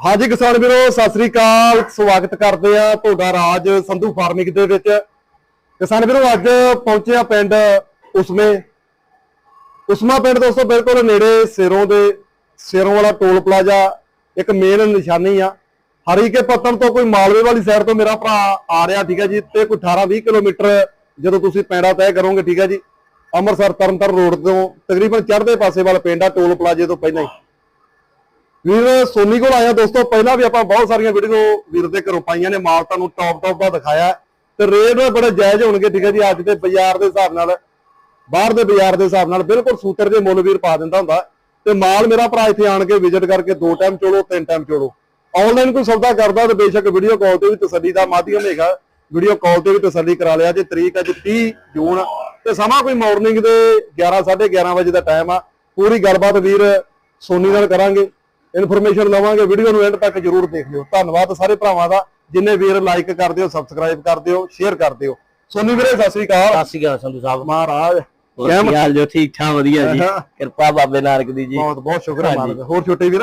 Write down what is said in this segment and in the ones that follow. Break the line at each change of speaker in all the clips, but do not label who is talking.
ਹਾਂਜੀ ਕਿਸਾਨ ਵੀਰੋ, ਸਤਿ ਸ੍ਰੀ ਅਕਾਲ। ਸਵਾਗਤ ਕਰਦੇ ਆ ਤੁਹਾਡਾ ਰਾਜ ਸੰਧੂ ਫਾਰਮਿੰਗ ਦੇ ਵਿੱਚ। ਕਿਸਾਨ ਵੀਰੋ, ਅੱਜ ਪਹੁੰਚੇ ਆ ਪਿੰਡ ਉਸਮੇ। ਉਸਮਾ ਪਿੰਡ ਦੋਸਤੋ, ਬਿਲਕੁਲ ਨੇੜੇ ਸਿਰੋਂ ਦੇ, ਸਿਰੋਂ ਵਾਲਾ ਟੋਲ ਪਲਾਜ਼ਾ ਇੱਕ ਮੇਨ ਨਿਸ਼ਾਨੀ ਆ। ਹਰੀਕੇ ਪੱਤਣ ਤੋਂ ਕੋਈ ਮਾਲਵੇ ਵਾਲੀ ਸਾਈਡ ਤੋਂ ਮੇਰਾ ਭਰਾ ਆ ਰਿਹਾ, ਠੀਕ ਹੈ ਜੀ, ਤੇ ਕੋਈ 18 20 ਕਿਲੋਮੀਟਰ ਜਦੋਂ ਤੁਸੀਂ ਪੈਂਡਾ ਤੈਅ ਕਰੋਗੇ, ਠੀਕ ਹੈ ਜੀ, ਅੰਮ੍ਰਿਤਸਰ ਤਰਨਤਾਰਨ ਰੋਡ ਤੋਂ ਤਕਰੀਬਨ ਚੜ੍ਹਦੇ ਪਾਸੇ ਵਾਲਾ ਪਿੰਡ ਆ, ਟੋਲ ਪਲਾਜ਼ੇ ਤੋਂ ਪਹਿਲਾਂ ਹੀ। ਵੀਰ, ਸੋਨੀ ਕੋਲ ਆਇਆ ਦੋਸਤੋ, ਪਹਿਲਾਂ ਵੀ ਆਪਾਂ ਬਹੁਤ ਸਾਰੀਆਂ ਵੀਡੀਓ ਵੀਰ ਦੇ ਘਰੋਂ ਪਾਈਆਂ ਨੇ ਮਾਲ ਤੁਹਾਨੂੰ ਟੌਪ ਟੌਪ ਦਾ ਦਿਖਾਇਆ ਤੇ ਰੇਟ ਬੜੇ ਜਾਇਜ਼ ਹੋਣਗੇ, ਠੀਕ ਹੈ ਜੀ, ਅੱਜ ਦੇ ਬਾਜ਼ਾਰ ਦੇ ਹਿਸਾਬ ਨਾਲ, ਬਾਹਰ ਦੇ ਬਾਜ਼ਾਰ ਦੇ ਹਿਸਾਬ ਨਾਲ ਬਿਲਕੁਲ ਸੂਤਰ ਦੇ ਮੁੱਲ ਵੀਰ ਪਾ ਦਿੰਦਾ ਹੁੰਦਾ। ਤੇ ਮਾਲ ਮੇਰਾ ਭਰਾ ਇੱਥੇ ਆਣ ਕੇ ਵਿਜ਼ਿਟ ਕਰਕੇ ਦੋ ਟਾਈਮ ਚੋਲੋ ਤਿੰਨ ਟਾਈਮ ਚੋਲੋ ਆਨਲਾਈਨ ਕੋਈ ਸੌਦਾ ਕਰਦਾ ਤੇ ਬੇਸ਼ੱਕ ਵੀਡੀਓ ਕਾਲ ਤੇ ਵੀ ਤਸੱਲੀ ਦਾ ਮਾਧਿਅਮ ਹੈਗਾ। ਵੀਡੀਓ ਕਾਲ ਤੇ ਵੀ ਤਸੱਲੀ ਕਰਾ ਲਿਆ, ਜੇ ਤਰੀਕ ਅੱਜ 30 ਜੂਨ, ਤੇ ਸਮਾਂ ਕੋਈ ਮਾਰਨਿੰਗ ਦੇ 11 11:30 ਵਜੇ ਦਾ ਟਾਈਮ ਆ। ਪੂਰੀ ਗੱਲਬਾਤ ਵੀਰ ਸੋਨੀ ਨਾਲ ਕਰਾਂਗੇ। ਇਨਫੋਰਮੇਸ਼ਨ ਲਵਾਂਗੇ ਵੀਡੀਓ ਨੂੰ ਐਂਡ ਤੱਕ ਜਰੂਰ ਦੇਖ ਲਿਓ ਧੰਨਵਾਦ ਸਾਰੇ ਭਰਾਵਾਂ ਦਾ ਜਿੰਨੇ ਵੀਰ ਲਾਈਕ ਕਰਦੇ ਹੋ ਸਬਸਕ੍ਰਾਈਬ ਕਰਦੇ ਹੋ ਸ਼ੇਅਰ ਕਰਦੇ ਹੋ ਸੋਨੀ ਵੀਰੇ ਸਤਿ ਸ੍ਰੀ ਅਕਾਲ
ਸਤਿ ਸ਼੍ਰੀ ਅਕਾਲ ਸੰਧੂ ਸਾਹਿਬ
ਮਹਾਰਾਜ
ਹੋਰ
ਕਹਿਮ-
ਕੀ ਹਾਲ ਜੋ ਠੀਕ ਠਾਕ ਵਧੀਆ ਜੀ। ਕਿਰਪਾ ਬਾਬੇ ਨਾਨਕ ਦੀ ਜੀ
ਬਹੁਤ ਬਹੁਤ ਸ਼ੁਕਰ ਹੈ। ਮਾਲਕ। ਹੋਰ ਛੋਟੇ ਵੀਰ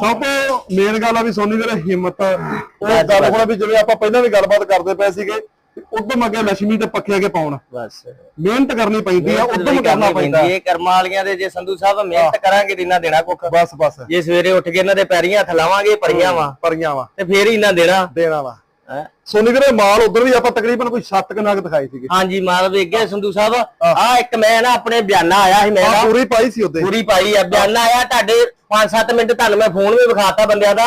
ਸਭ ਤੋਂ ਮੇਨ ਗੱਲ ਆ ਵੀ ਸੋਨੀ ਵੀਰੇ ਹਿੰਮਤ ਉਹ ਗੱਲ। ਹੋਣਾ ਵੀ ਜਿਵੇਂ ਆਪਾਂ ਪਹਿਲਾਂ ਵੀ ਗੱਲਬਾਤ ਕਰਦੇ ਪਏ ਸੀਗੇ ਕਿ ਉਦਮ ਅੱਗੇ ਲక్ష్ਮੀ ਤੇ ਪੱਖੇ ਅੱਗੇ ਪਾਉਣ।
ਬਸ।
ਮਿਹਨਤ ਕਰਨੀ ਪੈਂਦੀ ਆ ਕਰਨਾ
ਕਰਨਾ
ਪੈਂਦਾ।
ਇਹ ਕਰਮਾਂ ਵਾਲੀਆਂ ਦੇ ਜੇ ਸੰਧੂ ਸਾਹਿਬ ਮਿਹਨਤ ਕਰਾਂਗੇ ਤੇ ਇਹਨਾਂ ਦੇਣਾ ਕੁੱਖ।
ਬਸ ਬਸ।
ਜੇ ਸਵੇਰੇ ਉੱਠ ਕੇ ਇਹਨਾਂ ਦੇ ਪੈਰੀਆਂ ਹੱਥ ਲਾਵਾਂਗੇ ਪਰੀਆਂ ਵਾ।
ਪਰੀਆਂ ਵਾ।
ਤੇ ਫੇਰ ਹੀ ਇਹਨਾਂ ਦੇਣਾ।
ਦੇਣਾ ਵਾ।
ਹੈਂ।
ਸੋਨੀ ਵੀਰੇ ਮਾਲ ਉਧਰ ਵੀ ਆਪਾਂ ਤਕਰੀਬਨ ਕੋਈ 7 ਕਨਾਕ ਦਿਖਾਏ ਸੀਗੇ।
ਹਾਂਜੀ ਮਾਲ ਵੇਖ ਗਿਆ ਸੰਧੂ ਸਾਹਿਬ। ਆ ਇੱਕ ਮੈਂ ਨਾ ਆਪਣੇ ਬਿਆਨਾ ਆਇਆ ਸੀ ਮੇਰਾ
ਪੂਰੀ ਪਾਈ ਸੀ ਉਹਦੇ।
ਪੂਰੀ ਪਾਈ ਆ। ਬਿਆਨਾ ਆਇਆ ਤੁਹਾਡੇ 5-7 ਮਿੰਟ ਤੁਹਾਨੂੰ ਮੈਂ ਫੋਨ ਵੀ ਵਿਖਾਤਾ ਬੰਦਿਆਂ ਦਾ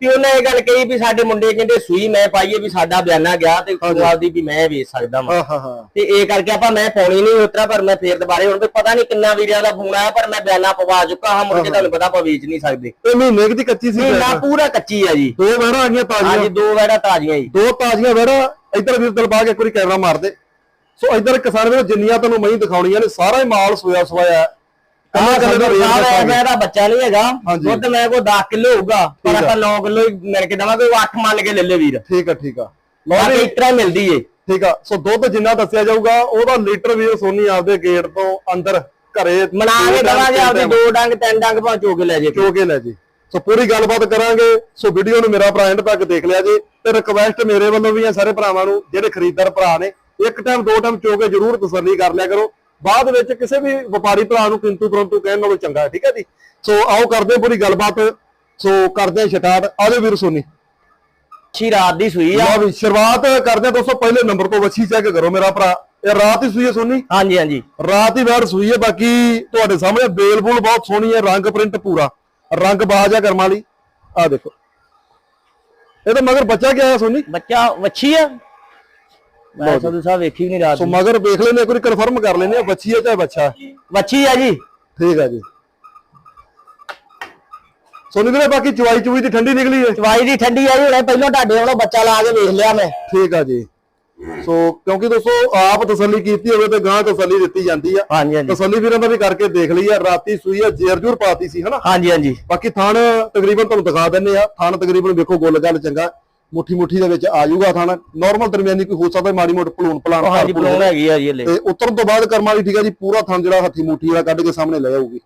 ਕਿ ਉਹਨੇ ਇਹ ਗੱਲ ਕਹੀ ਵੀ ਸਾਡੇ ਮੁੰਡੇ ਕਹਿੰਦੇ ਸੂਈ ਮੈਂ ਪਾਈਏ ਵੀ ਸਾਡਾ ਬਿਆਨਾ ਗਿਆ ਤੇ ਜਵਾਬ ਦੀ ਵੀ ਮੈਂ ਵੇਚ ਸਕਦਾ
ਹਾਂ
ਤੇ ਇਹ ਕਰਕੇ ਆਪਾਂ ਮੈਂ ਪਾਉਣੀ ਨਹੀਂ ਉਤਰਾ ਪਰ ਮੈਂ ਫੇਰ ਦੁਬਾਰੇ ਹੁਣ ਪਤਾ ਨਹੀਂ ਕਿੰਨਾ ਵੀਰਿਆਂ ਦਾ ਫੋਨ ਆਇਆ ਪਰ ਮੈਂ ਬਿਆਨਾ ਪਵਾ ਚੁੱਕਾ ਹਾਂ ਮੁੜ ਕੇ ਤੁਹਾਨੂੰ ਪਤਾ ਆਪਾਂ ਵੇਚ ਨਹੀਂ ਸਕਦੇ।
ਇਹ ਮਹੀਨੇ ਦੀ ਕੱਚੀ ਸੀ
ਮਹੀਨਾ ਪੂਰਾ ਕੱਚੀ ਆ ਜੀ।
ਦੋ ਵਹਿਰਾਂ ਆ ਗਈਆਂ ਤਾਜ਼ੀਆਂ।
ਹਾਂਜੀ ਦੋ ਵੈੜਾ ਤਾਜ਼ੀਆਂ ਜੀ।
ਦੋ ਤਾਜ਼ੀਆਂ ਵਹਿਰਾਂ ਇੱਧਰ ਵੀਰ ਦਿਲਬਾਗ ਇੱਕ ਵਾਰੀ ਕੈਮਰਾ ਮਾਰ ਦੇ। ਸੋ ਇੱਧਰ ਕਿਸਾਨ ਵੀਰੋ ਜਿੰਨੀਆਂ ਤੁਹਾਨੂੰ ਮਹੀਂ ਦਿਖਾਉਣੀਆਂ ਨੇ ਸਾਰਾ ਹੀ ਮਾਲ ਸੋਇਆ ਸੋਇਆ ਹੈ। ਕੱਲਾ ਕੱਲੇ ਦਾ ਰੇਟ
ਸਾਰਾ
ਦੱਸਾਂਗੇ।
ਇਹਦਾ ਬੱਚਾ ਨਹੀਂ ਹੈਗਾ। ਦੁੱਧ ਮੈਂ ਕੋ 10 ਕਿਲੋ ਹੋਊਗਾ ਪਰ। ਆਪਾਂ 9 ਕਿਲੋ ਹੀ ਮਿਲ ਕੇ ਦਵਾਂਗੇ ਉਹ 8 ਮੰਨ ਕੇ ਲੈ ਲੈ ਵੀਰ।
ਠੀਕ ਆ ਠੀਕ ਆ।
ਤਰ੍ਹਾਂ ਹੀ ਮਿਲਦੀ ਏ।
ਠੀਕ ਆ। ਸੋ ਦੁੱਧ ਜਿੰਨਾ ਦੱਸਿਆ ਜਾਊਗਾ ਉਹਦਾ ਲੀਟਰ ਵੀਰ ਸੋਨੀ ਆਪਦੇ ਗੇਟ ਤੋਂ ਅੰਦਰ ਘਰੇ
ਮਨਾ ਕੇ ਦਵਾਂਗੇ ਆਪਦੇ ਦੋ ਡੰਗ ਤਿੰਨ ਡੰਗ ਭਾਂ ਚੋ ਕੇ ਲੈ ਜੇ।
ਚੋ ਕੇ ਲੈ ਜੀ। ਸੋ ਪੂਰੀ ਗੱਲਬਾਤ ਕਰਾਂਗੇ। ਸੋ ਵੀਡੀਓ ਨੂੰ ਮੇਰਾ ਭਰਾ ਐਂਡ ਤੱਕ ਦੇਖ ਲਿਆ ਜੀ। ਤੇ ਰਿਕਵੈਸਟ ਮੇਰੇ ਵੱਲੋਂ ਵੀ ਹੈ ਸਾਰੇ ਭਰਾਵਾਂ ਨੂੰ ਜਿਹੜੇ ਖਰੀਦਦਾਰ ਭਰਾ ਨੇ। ਇੱਕ ਟਾਈਮ ਦੋ ਟਾਈਮ ਚੋ ਕੇ ਜਰੂਰ ਤਸੱਲੀ ਕਰ ਲਿਆ ਕਰੋ। ਬਾਅਦ ਵਿੱਚ ਕਿਸੇ ਵੀ ਵਪਾਰੀ ਭਰਾ ਨੂੰ ਕਿੰਤੂ ਪਰੰਤੂ ਕਹਿਣ ਨਾਲੋਂ ਚੰਗਾ ਠੀਕ ਹੈ ਜੀ? ਸੋ ਆਓ ਕਰਦੇ ਪੂਰੀ ਗੱਲਬਾਤ। ਸੋ ਕਰਦੇ ਹਾਂ ਸਟਾਰਟ ਆਜੋ ਵੀਰ ਸੋਨੀ।
ਅੱਛੀ ਰਾਤ ਦੀ ਸੂਈ ਆ।
ਵੀ ਸ਼ੁਰੂਆਤ ਕਰਦੇ ਹਾਂ ਦੋਸਤੋ ਪਹਿਲੇ ਨੰਬਰ ਤੋਂ ਵੱਛੀ ਚੈੱਕ ਕਰੋ ਮੇਰਾ ਭਰਾ। ਇਹ ਰਾਤ ਹੀ ਸੂਈ ਹੈ ਸੋਨੀ?
ਹਾਂਜੀ ਹਾਂਜੀ।
ਰਾਤ ਹੀ ਵੈੜ ਸੂਈ ਹੈ ਬਾਕੀ ਤੁਹਾਡੇ ਸਾਹਮਣੇ ਬੇਲ ਬੂਲ ਬਹੁਤ ਸੋਹਣੀ ਹੈ ਰੰਗ ਪ੍ਰਿੰਟ ਪੂਰਾ। ਰੰਗ ਬਾਜ ਆ ਕਰਮਾਂ ਵਾਲੀ ਆ ਦੇਖੋ। ਇਹ ਤਾਂ ਮਗਰ ਬੱਚਾ ਕੀ ਆਇਆ ਸੋਨੀ?
ਬੱਚਾ ਵੱਛੀ ਆ। ਮੈਂ ਸੰਧੂ ਸਾਹਿਬ ਵੇਖੀ ਨਹੀਂ ਰਾਤ
ਸੋ ਮਗਰ ਵੇਖ ਲੈਨੇ ਇੱਕ ਵਾਰੀ ਕਨਫਰਮ ਕਰ ਲੈਨੇ ਆ ਬੱਚੀ ਹੈ ਚਾਹੇ ਬੱਚਾ।
ਵੱਛੀ ਆ ਜੀ।
ਠੀਕ ਹੈ ਜੀ। ਸੋਨੀ ਵੀਰੇ ਬਾਕੀ ਚੁਆਈ ਚੁਈ ਦੀ ਠੰਡੀ ਨਿਕਲੀ ਹੈ।
ਚਵਾਈ ਦੀ ਠੰਡੀ ਆ ਜੀ ਹੁਣੇ ਪਹਿਲਾਂ ਤੁਹਾਡੇ ਵੱਲੋਂ ਬੱਚਾ ਲਾ ਕੇ ਵੇਖ ਲਿਆ ਮੈਂ।
ਠੀਕ ਆ ਜੀ। ਸੋ ਕਿਉਂਕਿ ਦੋਸਤੋ ਆਪ ਤਸੱਲੀ ਕੀਤੀ ਹੋਵੇ ਤੇ ਗਾਂ ਤਸੱਲੀ ਦਿੱਤੀ ਜਾਂਦੀ ਆ।
ਹਾਂਜੀ ਹਾਂਜੀ।
ਤਸੱਲੀ ਵੀਰਾਂ ਦਾ ਵੀ ਕਰਕੇ ਦੇਖ ਲਈ ਆ। ਰਾਤੀ ਸੂਈ ਆ ਜੇਰ ਜੂਰ ਪਾਤੀ ਸੀ ਹਨਾ?
ਹਾਂਜੀ ਹਾਂਜੀ।
ਬਾਕੀ ਥਣ ਤਕਰੀਬਨ ਤੁਹਾਨੂੰ ਦਿਖਾ ਦਿੰਨੇ ਆ। ਥਣ ਤਕਰੀਬਨ ਵੇਖੋ ਗੁੱਲ ਗੱਲ ਚੰਗਾ। ਮੁੱਠੀ ਮੁੱਠੀ ਦੇ ਵਿੱਚ ਆ ਜਾਊਗਾ ਥਣ। ਨਾਰਮਲ ਦਰਮਿਆਨੀ ਕੋਈ ਹੋ ਸਕਦਾ ਮਾੜੀ ਮੋਟ ਪਲੂਣ ਪਲਾਣ
ਹਾਂਜੀ ਬਲੌਨ ਹੈਗੀ ਆ ਜੀ ਹਲੇ।
ਤੇ ਉਤਰਨ ਤੋਂ ਬਾਅਦ ਕਰਮਾਂ ਵਾਲੀ ਠੀਕ ਆ ਜੀ ਪੂਰਾ ਥਣ ਜਿਹੜਾ ਹੱਥੀ ਮੁੱਠੀ ਵਾਲਾ ਕੱਢ ਕੇ ਸਾਹਮਣੇ ਲੈ ਆਊਗੀ।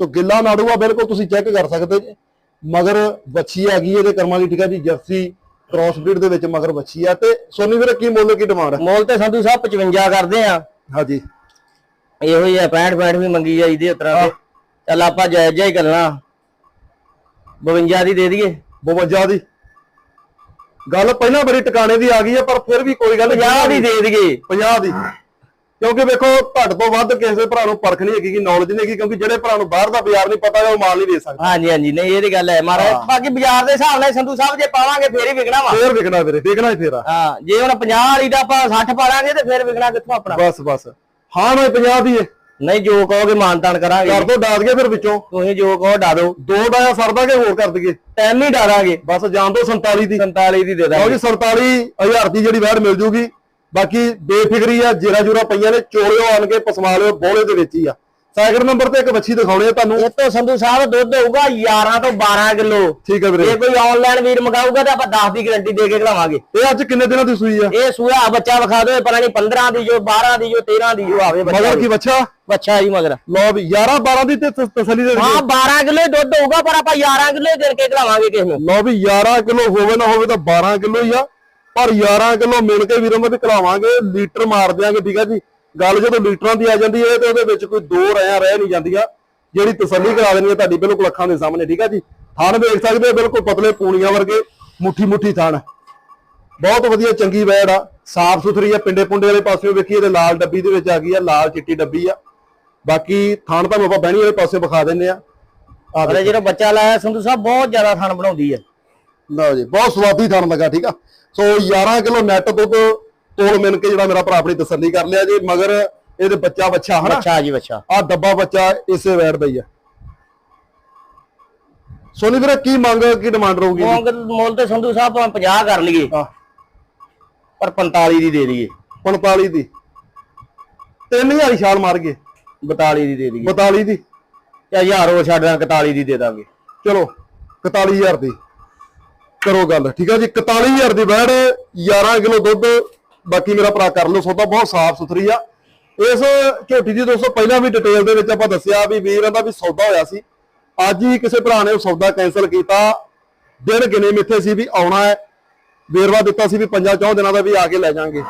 ਸੋ ਗਿੱਲਾ ਨਾੜੂਆ ਬਿਲਕੁਲ ਤੁਸੀਂ ਚੈੱਕ ਕਰ ਸਕਦੇ ਜੀ। ਮਗਰ ਵੱਛੀ ਹੈਗੀ ਇਹਦੇ ਕਰਮਾਂ ਦੀ ਠੀਕ ਆ ਜੀ ਜਰਸੀ ਕ੍ਰਾਸ ਬਰੀਡ ਦੇ ਵਿੱਚ ਮਗਰ ਵੱਛੀ ਆ ਤੇ ਸੋਨੀ ਵੀਰੇ ਕੀ ਮੁੱਲ ਕੀ ਡਿਮਾਂਡ ਹੈ
ਮੋਲ ਤੇ ਸੰਧੂ ਸਾਹਿਬ 55 ਕਰਦੇ ਆ।
ਹਾਂਜੀ।
ਇਹੋ ਹੀ ਆ 65 65 ਵੀ ਮੰਗੀ ਜਾਈਦੀ ਉਤਰਾ ਤੇ। ਚੱਲ ਆਪਾਂ ਜਾਇਜ਼ ਜਾਈ ਕਰਨਾ। 52 ਦੀ ਦੇ ਦਈਏ।
52 ਦੀ। ਗੱਲ ਪਹਿਲਾਂ ਬੜੀ ਟਿਕਾਣੇ ਦੀ ਆ ਗਈ ਆ ਪਰ ਫਿਰ ਵੀ ਕੋਈ ਗੱਲ
50 ਦੀ ਦੇ ਦਈਏ।
50 ਦੀ। ਕਿਉਂਕਿ ਵੇਖੋ ਘੱਟ ਤੋਂ ਵੱਧ ਕਿਸੇ ਭਰਾ ਨੂੰ ਪਰਖ ਨਹੀਂ ਹੈਗੀ ਕਿ ਨੌਲੇਜ ਨਹੀਂ ਹੈਗੀ ਕਿਉਂਕਿ ਜਿਹੜੇ ਭਰਾ ਨੂੰ ਬਾਹਰ ਦਾ ਬਾਜ਼ਾਰ ਨਹੀਂ ਪਤਾ ਉਹ ਮਾਲ ਨਹੀਂ ਵੇਚ ਸਕਦਾ।
ਹਾਂਜੀ ਹਾਂਜੀ ਨਹੀਂ ਇਹ ਦੀ ਗੱਲ ਹੈ ਮਹਾਰਾਜ। ਬਾਕੀ ਬਾਜ਼ਾਰ ਦੇ ਹਿਸਾਬ ਨਾਲ ਸੰਧੂ ਸਾਹਿਬ ਜੇ ਪਾਵਾਂਗੇ ਫੇਰ ਹੀ ਵਿਕਣਾ ਵਾ।
ਫੇਰ ਵਿਕਣਾ ਵੀਰੇ ਵਿਕਣਾ ਹੀ ਫੇਰ।
ਹਾਂ ਜੇ ਹੁਣ 50 ਵਾਲੀ ਦਾ ਆਪਾਂ 60 ਪਾਲਾਂਗੇ ਤੇ ਫੇਰ ਵਿਕਣਾ ਕਿੱਥੋਂ ਆਪਣਾ?
ਬਸ ਬਸ। ਹਾਂ ਮੈਂ 50 ਦੀ ਏ।
ਨਹੀਂ ਜੋ ਕਹੋਗੇ ਮਾਨਤਾਨ ਕਰਾਂਗੇ।
ਕਰ ਦੋ ਡਾਦ ਕੇ ਫਿਰ ਵਿੱਚੋਂ।
ਤੁਸੀਂ ਜੋ ਕਹੋ ਡਾ ਦਿਓ।
ਦੋ ਡਾਇਆ ਸਰਦਾ ਕੇ ਹੋਰ ਕਰ ਦਈਏ।
ਟਾਈਮ ਹੀ ਡਾਰਾਂਗੇ।
ਬਸ ਜਾਣ ਦੋ 47 ਦੀ।
47 ਦੀ ਦੇ ਦਾਂਗੇ।
ਕਿਉਂਕਿ 47000 ਦੀ ਜਿਹੜੀ ਵੈੜ ਮਿਲ ਜੂਗੀ। ਬਾਕੀ ਬੇਫਿਕਰੀ ਆ ਜੇਰਾ ਜੂਰਾ ਪਈਆਂ ਨੇ ਚੋਲਿਓ ਆਣ ਕੇ ਪਸਮਾ ਲਿਓ ਬੋਲੇ ਦੇ ਵਿੱਚ ਹੀ ਆ। ਸੈਕਿੰਡ ਨੰਬਰ ਤੇ ਇੱਕ ਬੱਚੀ ਦਿਖਾਉਣੀ ਆ ਤੁਹਾਨੂੰ।
ਇਹ ਤੋਂ ਸੰਧੂ ਸਾਹਿਬ ਦੁੱਧ ਹੋਊਗਾ 11 ਤੋਂ 12 ਕਿਲੋ।
ਠੀਕ ਹੈ ਵੀਰੇ।
ਜੇ ਕੋਈ ਆਨਲਾਈਨ ਵੀਰ ਮੰਗਾਊਗਾ ਤਾਂ ਆਪਾਂ 10 ਦੀ ਗਾਰੰਟੀ ਦੇ ਕੇ ਖਿਲਾਵਾਂਗੇ।
ਇਹ ਅੱਜ ਕਿੰਨੇ ਦਿਨਾਂ ਦੀ ਸੂਈ ਆ?
ਇਹ ਸੂਆ ਬੱਚਾ ਵਿਖਾ ਦਿਓ ਪਤਾ ਨਹੀਂ 15 ਦੀ ਜੋ 12 ਦੀ ਜੋ 13 ਦੀ ਜੋ ਆਵੇ ਬੱਚਾ
ਮਗਰ ਕੀ ਬੱਚਾ?
ਬੱਚਾ ਜੀ ਮਗਰ।
ਲਓ ਵੀ 11 12 ਦੀ ਤੇ ਤਸ- ਤਸੱਲੀ ਦੇ
ਹਾਂ 12 ਕਿਲੋ ਦੁੱਧ ਹੋਊਗਾ ਪਰ ਆਪਾਂ 11 ਕਿਲੋ ਦੇ ਕੇ ਖਿਲਾਵਾਂਗੇ ਕਿਸੇ ਨੂੰ।
ਲਓ ਵੀ 11 ਕਿਲੋ ਹੋਵੇ ਨਾ ਹੋਵੇ ਤਾਂ 12 ਕਿਲੋ ਹੀ ਆ। ਪਰ 11 ਕਿਲੋ ਮਿਲ ਕੇ ਵੀਰਾਂ ਨੂੰ ਕਲਾਵਾਂਗੇ ਲੀਟਰ ਮਾਰ ਦਿਆਂਗੇ ਠੀਕ ਆ ਜੀ। ਗੱਲ ਜਦੋਂ ਲੀਟਰਾਂ ਦੀ ਆ ਜਾਂਦੀ ਹੈ ਤੇ ਉਹਦੇ ਵਿੱਚ ਕੋਈ ਦੋ ਰਿਆਂ ਰਹਿ ਨਹੀਂ ਜਾਂਦੀਆਂ ਜਿਹੜੀ ਤਸੱਲੀ ਕਰਾ ਦੇਣੀ ਹੈ ਤੁਹਾਡੀ ਬਿਲਕੁਲ ਅੱਖਾਂ ਦੇ ਸਾਹਮਣੇ ਠੀਕ ਆ ਜੀ। ਥਣ ਵੇਖ ਸਕਦੇ ਹੋ ਬਿਲਕੁਲ ਪਤਲੇ ਪੂਣੀਆਂ ਵਰਗੇ ਮੁੱਠੀ ਮੁੱਠੀ ਥਣ। ਬਹੁਤ ਵਧੀਆ ਚੰਗੀ ਵੈੜ ਆ ਸਾਫ਼ ਸੁਥਰੀ ਆ ਪਿੰਡੇ ਪੁੰਡੇ ਵਾਲੇ ਪਾਸਿਓਂ ਵੇਖੀ ਇਹਦੇ ਲਾਲ ਡੱਬੀ ਦੇ ਵਿੱਚ ਆ ਗਈ ਆ ਲਾਲ ਚਿੱਟੀ ਡੱਬੀ ਆ। ਬਾਕੀ ਥਣ ਤੁਹਾਨੂੰ ਆਪਾਂ ਬਹਿਣੀ ਵਾਲੇ ਪਾਸੇ ਵਿਖਾ ਦਿੰਨੇ ਆ। ਆ
ਅਰੇ ਜਿਹੜਾ ਬੱਚਾ ਲਾਇਆ ਸੰਧੂ ਸਾਹਿਬ ਬਹੁਤ ਜ਼ਿਆਦਾ ਥਣ ਬਣਾਉਂਦੀ ਹੈ
ਲਓ ਜੀ ਬਹੁਤ ਸਵਾਦੀ ਥਣ ਲੱਗਾ ਠੀਕ ਆ। ਸੋ 11 ਕਿਲੋ ਨੈਟ ਦੁੱਧ ਤੋਲ ਮਿਲ ਕੇ ਜਿਹੜਾ ਮੇਰਾ ਭਰਾ ਆਪਣੀ ਤਸੱਲੀ ਕਰ ਲਿਆ ਜੀ ਮਗਰ ਇਹਦੇ ਬੱਚਾ ਬੱਚਾ ਹਨਾ?
ਬੱਚਾ ਜੀ ਬੱਚਾ।
ਆ ਡੱਬਾ ਬੱਚਾ ਇਸੇ ਵੈੜ ਦਾ ਹੀ ਆ। ਸੋਨੀ ਵੀਰੇ ਕੀ ਮੰਗ ਕੀ ਡਿਮਾਂਡ ਰਹੂਗੀ?
ਮੋਂਗ ਮੁੱਲ ਤੇ ਸੰਧੂ ਸਾਹਿਬ ਭਾਵੇਂ 50 ਕਰ ਲਈਏ। ਪਰ 45 ਦੀ ਦੇ ਦਈਏ।
45 ਦੀ। 3000 ਹੀ ਛਾਲ ਮਾਰ ਗਏ।
42 ਦੀ ਦੇ ਦਈਏ।
42 ਦੀ।
ਜਾਂ ਹਜ਼ਾਰ ਹੋਰ ਛੱਡ ਦਾਂ 41 ਦੀ ਦੇ ਦਾਂਗੇ।
ਚਲੋ 41000 ਦੀ। ਕਰੋ ਗੱਲ ਠੀਕ ਆ ਜੀ? 41000 ਦੀ ਵੈੜ 11 ਕਿਲੋ ਦੁੱਧ ਬਾਕੀ ਮੇਰਾ ਭਰਾ ਕਰ ਲਓ ਸੌਦਾ ਬਹੁਤ ਸਾਫ਼ ਸੁਥਰੀ ਆ। ਇਸ ਝੋਟੀ ਦੀ ਦੋਸਤੋ ਪਹਿਲਾਂ ਵੀ ਡਿਟੇਲ ਦੇ ਵਿੱਚ ਆਪਾਂ ਦੱਸਿਆ ਵੀ ਵੀਰਾਂ ਦਾ ਵੀ ਸੌਦਾ ਹੋਇਆ ਸੀ। ਅੱਜ ਹੀ ਕਿਸੇ ਭਰਾ ਨੇ ਉਹ ਸੌਦਾ ਕੈਨਸਲ ਕੀਤਾ। ਦਿਨ ਗਿਣੇ ਮਿੱਥੇ ਸੀ ਵੀ ਆਉਣਾ ਹੈ। ਵੇਰਵਾ ਦਿੱਤਾ ਸੀ ਵੀ ਪੰਜਾਂ ਚੌਂ ਦਿਨਾਂ ਦਾ ਵੀ ਆ ਕੇ ਲੈ ਜਾਾਂਗੇ।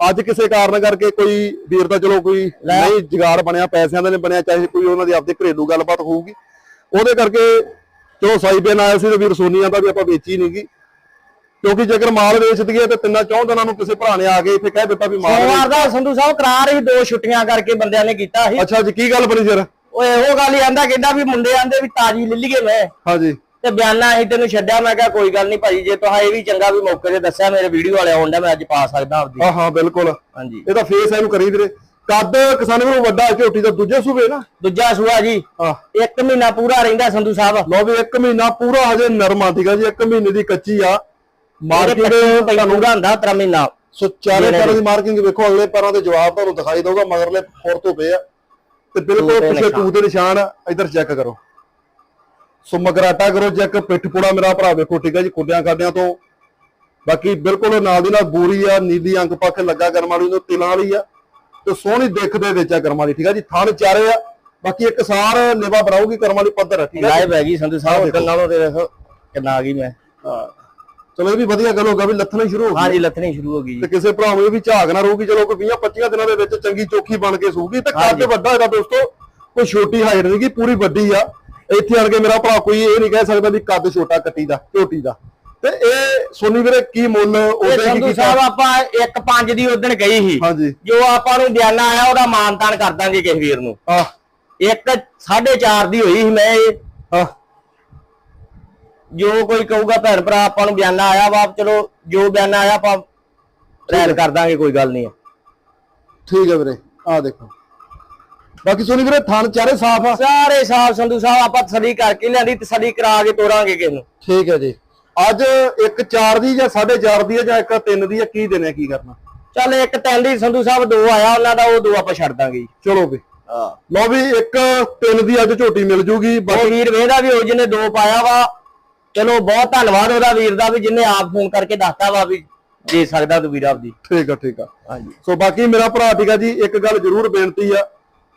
ਅੱਜ ਕਿਸੇ ਕਾਰਨ ਕਰਕੇ ਕੋਈ ਵੀਰ ਦਾ ਚਲੋ ਕੋਈ ਨਹੀਂ ਜੁਗਾੜ ਬਣਿਆ ਪੈਸਿਆਂ ਦਾ ਨਹੀਂ ਬਣਿਆ ਚਾਹੇ ਕੋਈ ਉਹਨਾਂ ਦੀ ਆਪਦੀ ਘਰੇਲੂ ਗੱਲਬਾਤ ਹੋਊਗੀ। ਉਹਦੇ ਕਰਕੇ ਚਲੋ ਸਾਈ ਬਿਨ ਆਇਆ ਸੀ ਤੇ ਵੀਰ ਸੋਨੀਆ ਦਾ ਵੀ ਆਪਾਂ ਵੇਚੀ ਨਹੀਂਗੀ ਕਿਉਂਕਿ ਜੇਕਰ ਮਾਲ ਵੇਚ ਦਈਏ ਤੇ ਤਿੰਨਾਂ ਚੌਂ ਦਿਨਾਂ ਨੂੰ ਕਿਸੇ ਭਰਾ ਨੇ ਆ ਕੇ ਇੱਥੇ ਕਹਿ ਦਿੱਤਾ ਵੀ ਮਾਲ
ਸੋਮਵਾਰ ਦਾ ਸੰਧੂ ਸਾਹਿਬ ਕਰਾਰ ਹੀ ਦੋ ਛੁੱਟੀਆਂ ਕਰਕੇ ਬੰਦਿਆਂ ਨੇ ਕੀਤਾ ਸੀ।
ਅੱਛਾ ਜੀ ਕੀ ਗੱਲ ਬਣੀ
ਓਏ ਉਹ ਗੱਲ ਹੀ ਆਂਦਾ ਕਹਿੰਦਾ ਵੀ ਮੁੰਡੇ ਆਂਦੇ ਵੀ ਤਾਜੀ ਲੈ ਲਈਏ ਮੈਂ।
ਹਾਂਜੀ।
ਤੇ ਬਿਆਨਾ ਅਸੀਂ ਤੈਨੂੰ ਛੱਡਿਆ ਮੈਂ ਕਿਹਾ ਕੋਈ ਗੱਲ ਨਹੀਂ ਭਾਜੀ ਜੇ ਤੁਹਾਂ ਇਹ ਵੀ ਚੰਗਾ ਵੀ ਮੌਕੇ ਤੇ ਦੱਸਿਆ ਮੇਰੇ ਵੀਡੀਓ ਵਾਲੇ ਆਉਂਦਾ ਮੈਂ ਅੱਜ ਪਾ ਸਕਦਾ ਆਪਦੀ।
ਹਾਂ ਹਾਂ ਬਿਲਕੁਲ।
ਹਾਂਜੀ।
ਇਹਦਾ ਫੇਸ ਇਹਨੂੰ ਕਰੀ ਵੀਰੇ। ਕੱਦ ਕਿਸਾਨ ਨੂੰ ਵੱਡਾ ਝੋਟੀ ਦਾ ਦੂਜੇ ਸੂਬੇ ਨਾ
ਦੂਜਾ ਸੂਆ ਜੀ। ਇੱਕ ਮਹੀਨਾ ਪੂਰਾ ਰਹਿੰਦਾ ਸੰਧੂ ਸਾਹਿਬ।
ਲੋ ਵੀ 1 ਮਹੀਨਾ ਪੂਰਾ ਹਜੇ ਨਰਮਾ ਠੀਕ ਆ ਜੀ। 1 ਮਹੀਨੇ ਦੀ ਕੱਚੀ ਆ।
ਮਾਰਕੀਟ ਤੁਹਾਨੂੰ ਹੁੰਦਾ ਤਰਾ ਮਹੀਨਾ।
ਸੋ ਚਾਰੇ ਪੈਰਾਂ ਦੀ ਮਾਰਕਿੰਗ ਵੇਖੋ ਅਗਲੇ ਪੈਰਾਂ ਦੇ ਜਵਾਬ ਤੁਹਾਨੂੰ ਦਿਖਾਈ ਦਊਗਾ ਮਗਰਲੇ ਫੋਰ ਤੋਂ ਪਏ ਆ। ਤੇ ਬਿਲਕੁਲ
ਤੇ
ਪਿੱਛੇ। ਟੂ ਦੇ ਨਿਸ਼ਾਨ ਆ ਇੱਧਰ ਚੈੱਕ ਕਰੋ। ਸੋ ਮਗਰਾਟਾ ਕਰੋ ਚੈੱਕ ਪਿੱਠ ਪੂੜਾ ਮੇਰਾ ਭਰਾ ਵੇਖੋ ਠੀਕ ਆ ਜੀ ਕੁੱਡਿਆਂ ਕਾਡਿਆਂ ਤੋਂ। ਬਾਕੀ ਬਿਲਕੁਲ ਨਾਲ ਦੀ ਨਾਲ ਬੂਰੀ ਆ ਨੀਲੀ ਅੰਕ ਪੱਖ ਲੱਗਾ ਕਰਮ ਵਾਲੀ ਨੂੰ ਤਿਲਾਂ ਵਾਲੀ ਆ। ਤੇ ਸੋਹਣੀ ਦਿੱਖ ਦੇ ਵਿੱਚ ਆ ਕਰਮ ਵਾਲੀ ਠੀਕ ਆ ਜੀ? ਥਣ ਚਾਰੇ ਆ ਬਾਕੀ ਇੱਕ ਸਾਰ ਨਿਵਾ ਬਰਾਊਗੀ ਕਰਮ ਵਾਲੀ ਪੱਧਰ ਠੀਕ ਆ
ਲਾਈਵ ਹੈਗੀ ਸੰਧੂ ਸਾਹਿਬ ਇੱਕ ਨਾਲੋਂ ਤੇ ਦੇਖੋ ਕਿੰਨਾ ਆ ਗਈ ਮੈਂ।
ਹਾਂ। ਚਲੋ ਇਹ ਵੀ ਵਧੀਆ ਗੱਲ ਹੋਗਾ ਵੀ ਲੱਥਣਾ ਸ਼ੁਰੂ ਹੋ ਗਈ।
ਹਾਂਜੀ ਲੱਥਣੀ ਸ਼ੁਰੂ ਹੋ ਗਈ
ਤੇ ਕਿਸੇ ਭਰਾ ਨੂੰ ਇਹ ਵੀ ਝਾਕ ਨਾ ਰਹੂਗੀ ਚਲੋ ਕੋਈ 20 25 ਦਿਨਾਂ ਦੇ ਵਿੱਚ ਚੰਗੀ ਚੋਖੀ ਬਣ ਕੇ ਸੂਗੀ ਤੇ ਕੱਦ। ਵੱਡਾ ਇਹਦਾ ਦੋਸਤੋ ਕੋਈ ਛੋਟੀ ਹਾਈਟ ਨਹੀਂਗੀ ਪੂਰੀ ਵੱਡੀ ਆ। ਇੱਥੇ ਆਣ ਕੇ ਮੇਰਾ ਭਰਾ ਕੋਈ ਇਹ ਨਹੀਂ ਕਹਿ ਸਕਦਾ ਵੀ ਕੱਦ ਛੋਟਾ ਕੱਟੀ ਦਾ ਝੋਟੀ ਦਾ। ਤੇ ਇਹ ਸੋਨੀ ਵੀਰੇ ਕੀ ਮੁੱਲ ਉਹਦੇ ਕੀ
ਸੰਧੂ
ਕੀਤਾ?
ਸਾਹਿਬ ਆਪਾਂ ਇੱਕ ਪੰਜ ਦੀ ਉਦਣ ਗਈ ਸੀ। ਜੋ ਆਪਾਂ ਨੂੰ ਬਿਆਨਾ ਆਇਆ ਉਹਦਾ ਮਾਨਤਾਨ ਕਰ ਦਾਂਗੇ ਕਿਸੇ ਵੀਰ ਨੂੰ।
ਆ
ਇੱਕ 4.5 ਦੀ ਹੋਈ ਸੀ ਮੈਂ ਇਹ।
ਆ
ਜੋ ਕੋਈ ਕਹੂਗਾ ਭੈਣ ਭਰਾ ਆਪਾਂ ਨੂੰ ਬਿਆਨਾ ਆਇਆ ਵਾ ਚਲੋ ਜੋ ਬਿਆਨਾ ਆਇਆ ਆਪਾਂ ਰੈਲ ਕਰ ਦਾਂਗੇ ਕੋਈ ਗੱਲ ਨਹੀਂ
ਠੀਕ ਹੈ ਵੀਰੇ ਆ ਦੇਖੋ। ਬਾਕੀ ਸੋਨੀ ਵੀਰੇ ਥਣ ਚਾਰੇ ਸਾਫ਼ ਆ।
ਸਾਰੇ ਸਾਫ਼ ਸੰਧੂ ਸਾਹਿਬ ਆਪਾਂ ਤਸੱਲੀ ਕਰਕੇ ਲਿਆਂਦੀ ਤਸੱਲੀ ਕਰਾ ਕੇ ਤੋਰਾਂਗੇ ਕਿਸੇ ਨੂੰ।
ਠੀਕ ਹੈ ਜੀ। ਅੱਜ ਇੱਕ 4 ਦੀ ਜਾਂ 4.5 ਦੀ ਜਾਂ ਇੱਕ 3 ਦੀ ਆ ਕੀ ਦੇਣਾ ਕੀ ਕਰਨਾ?
ਚੱਲ ਇੱਕ ਤਿੰਨ ਦੀ ਸੰਧੂ ਸਾਹਿਬ ਦੋ ਆਇਆ ਉਹਨਾਂ ਦਾ ਉਹ ਦੋ ਆਪਾਂ ਛੱਡ ਦਾਂਗੇ ਜੀ।
ਚਲੋ ਵੀ।
ਹਾਂ।
ਲਓ ਵੀ ਇੱਕ 3 ਦੀ ਅੱਜ ਝੋਟੀ ਮਿਲ ਜੂਗੀ
ਉਹ
ਬਾਕੀ
ਵੀਰ ਵੇਦਾ ਵੀ ਉਹ ਜਿਹਨੇ ਦੋ ਪਾਇਆ ਵਾ ਚਲੋ ਬਹੁਤ ਧੰਨਵਾਦ ਉਹਦਾ ਵੀਰ ਦਾ ਵੀ ਜਿਹਨੇ ਆਪ ਫੋਨ ਕਰਕੇ ਦੱਸਤਾ ਵਾ ਵੀ ਦੇ ਸਕਦਾ ਤੂੰ ਵੀਰ ਆਪਦੀ
ਠੀਕ ਆ ਠੀਕ ਆ।
ਹਾਂਜੀ।
ਸੋ ਬਾਕੀ ਮੇਰਾ ਭਰਾ ਠੀਕ ਆ ਜੀ ਇੱਕ ਗੱਲ ਜ਼ਰੂਰ ਬੇਨਤੀ ਆ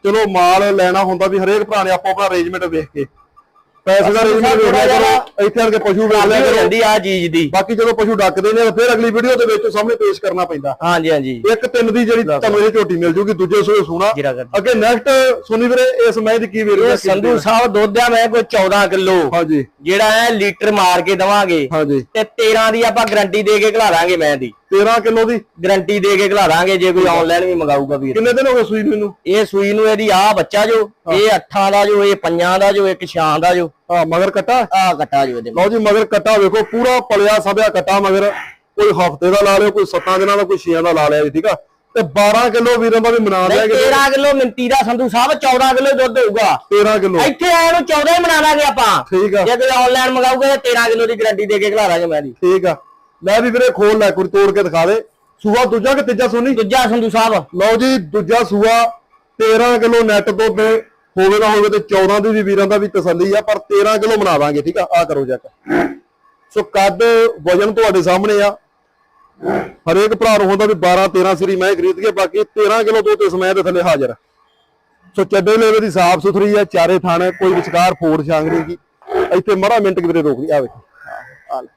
ਚਲੋ ਮਾਲ ਲੈਣਾ ਹੁੰਦਾ ਵੀ ਹਰੇਕ ਭਰਾ ਨੇ ਆਪੋ ਆਪਣਾ ਅਰੇਂਜਮੈਂਟ ਵੇਖ ਕੇ। ਪੈਸੇ ਦਾ ਅਰੇਂਜਮੈਂਟ ਵੇਖ ਲਿਆ ਕਰੋ ਇੱਥੇ ਆਣ ਕੇ ਪਸ਼ੂ ਵੇਖ ਲਿਆ ਕਰੋ
ਜਾਂਦੀ ਆ ਚੀਜ਼ ਦੀ।
ਬਾਕੀ ਜਦੋਂ ਪਸ਼ੂ ਡੱਕਦੇ ਨੇ ਫਿਰ ਅਗਲੀ ਵੀਡੀਓ ਦੇ ਵਿੱਚ ਸਾਹਮਣੇ ਪੇਸ਼ ਕਰਨਾ ਪੈਂਦਾ।
ਹਾਂਜੀ ਹਾਂਜੀ।
ਇੱਕ ਤਿੰਨ ਦੀ ਜਿਹੜੀ ਤੁਹਾਨੂੰ ਇਹ ਝੋਟੀ ਮਿਲ ਜੂਗੀ ਦੂਜੇ ਸੂਏ
ਕਰ
ਅੱਗੇ ਨੈਕਸਟ ਸੁਣੀ ਵੀਰੇ ਇਸ ਮੈਂ ਦੀ ਕੀ ਵੀਰ
ਇਹ ਸੰਧੂ ਸਾਹਿਬ ਦੁੱਧ ਆ ਮੈਂ ਕੋਈ 14 ਕਿਲੋ।
ਹਾਂਜੀ।
ਜਿਹੜਾ ਹੈ ਲੀਟਰ ਮਾਰ ਕੇ ਦਵਾਂਗੇ
ਹਾਂਜੀ।
ਤੇ 13 ਦੀ ਆਪਾਂ ਗਾਰੰਟੀ ਦੇ ਕੇ ਖਿਲਾ ਦਾਂਗੇ ਮੈਂ ਦੀ
13 ਕਿਲੋ ਦੀ?
ਗਾਰੰਟੀ ਦੇ ਕੇ ਖਿਲਾ ਦਾਂਗੇ ਜੇ ਕੋਈ ਆਨਲਾਈਨ ਵੀ ਮੰਗਾਊਗਾ ਵੀਰ।
ਕਿੰਨੇ ਦਿਨ ਹੋ ਗਏ ਸੂਈ ਨੂੰ ਇਹਨੂੰ?
ਇਹ ਸੂਈ ਨੂੰ ਇਹਦੀ ਆ ਬੱਚਾ ਜੋ ਇਹ ਅੱਠਾਂ ਦਾ ਜੋ ਇਹ ਪੰਜਾਂ ਦਾ ਜੋ ਇੱਕ ਛਾਂ ਦਾ ਜੋ।
ਹਾਂ ਮਗਰ ਕੱਟਾ?
ਆ ਕੱਟਾ ਜੋ ਇਹਦੇ
ਲਓ ਜੀ ਮਗਰ ਕੱਟਾ ਵੇਖੋ ਪੂਰਾ ਪਲਿਆ ਸਭਿਆ ਕੱਟਾ ਮਗਰ। ਕੋਈ ਹਫ਼ਤੇ ਦਾ ਲਾ ਲਿਓ ਕੋਈ 7 ਦਿਨਾਂ ਦਾ ਕੋਈ 6 ਦਾ ਲਾ ਲਿਆ ਜੀ ਠੀਕ ਆ? ਤੇ 12 ਕਿਲੋ ਵੀਰਾਂ ਦਾ ਵੀ ਮਨਾ ਲਿਆ
ਨਹੀਂ 13 ਕਿਲੋ ਮਿੰਤੀ ਦਾ ਸੰਧੂ ਸਾਹਿਬ 14 ਕਿਲੋ ਦੁੱਧ ਹੋਊਗਾ।
13 ਕਿਲੋ।
ਇੱਥੇ ਆਏ ਨੂੰ 14 ਹੀ ਬਣਾ ਦਾਂਗੇ ਆਪਾਂ।
ਠੀਕ ਆ।
ਜੇ ਕੋਈ ਆਨਲਾਈਨ ਮੰਗਾਊਗਾ ਤਾਂ 13 ਕਿਲੋ ਦੀ ਗਾਰੰਟੀ ਦੇ ਕੇ ਖਿਲਾ ਦਾਂਗੇ ਮੈਂ ਦੀ
ਠੀਕ ਆ। ਲੈ ਵੀ ਵੀਰੇ ਖੋਲ ਲੈ ਕੋਈ ਤੋੜ ਕੇ ਦਿਖਾ ਦੇ। ਸੂਆ ਦੂਜਾ ਕਿ ਤੀਜਾ ਸੋਨੀ?
ਦੂਜਾ ਸੰਧੂ ਸਾਹਿਬ।
ਲਓ ਜੀ ਦੂਜਾ ਸੂਆ 13 ਕਿਲੋ ਨੈਟ ਦੁੱਧ ਹੋਵੇ ਨਾ ਹੋਵੇ ਤੇ 14 ਦੀ ਵੀ ਵੀਰਾਂ ਦਾ ਵੀ ਤਸੱਲੀ ਆ ਪਰ 13 ਕਿਲੋ ਬਣਾ ਦਾਂਗੇ ਠੀਕ ਆ? ਆ ਕਰੋ ਚੈੱਕ ਸੋ ਕੱਦ ਵਜਨ ਤੁਹਾਡੇ ਸਾਹਮਣੇ ਆ। ਹਰੇਕ ਭਰਾ ਨੂੰ ਹੁੰਦਾ ਵੀ 12 13 ਸਰੀ ਮੈਂ ਖਰੀਦ ਕੇ ਬਾਕੀ 13 ਕਿਲੋ ਦੁੱਧ ਇਸ ਮੈਂ ਦੇ ਥੱਲੇ ਹਾਜ਼ਰ। ਸੋ ਚੱਡੇ ਲੇਵੇ ਦੀ ਸਾਫ਼ ਸੁਥਰੀ ਆ ਚਾਰੇ ਥਾਣੇ ਕੋਈ ਵਿਚਕਾਰ ਫੋੜ ਛਾਂਗ ਨਹੀਂ ਗੀ। ਇੱਥੇ ਮਰਾ ਮਿੰਟ ਕਿਧਰੇ ਰੋਕ ਲਈ ਆ ਵੇਖੋ। ਆ ਲੈ।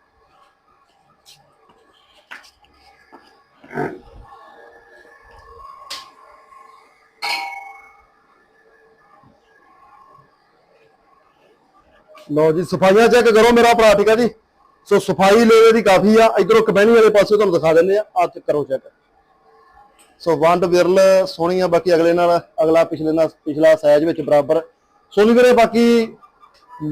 ਲਓ ਜੀ ਸਫਾਈਆਂ ਚੈੱਕ ਕਰੋ ਮੇਰਾ ਭਰਾ ਠੀਕ ਆ ਜੀ? ਸੋ ਸਫ਼ਾਈ ਲੇਵੇ ਦੀ ਕਾਫੀ ਆ। ਇਧਰੋਂ ਕਬੈਣੀ ਵਾਲੇ ਪਾਸੇ ਤੁਹਾਨੂੰ ਦਿਖਾ ਦਿੰਦੇ ਆ। ਆ ਚੈੱਕ ਕਰੋ ਚੈੱਕ ਸੋ ਵੰਡ ਵਿਰਲ ਸੋਹਣੀ ਆ ਬਾਕੀ ਅਗਲੇ ਨਾਲ ਅਗਲਾ ਪਿਛਲੇ ਨਾਲ ਪਿਛਲਾ ਸਾਈਜ਼ ਵਿੱਚ ਬਰਾਬਰ। ਸੋਨੀ ਵੀਰੇ ਬਾਕੀ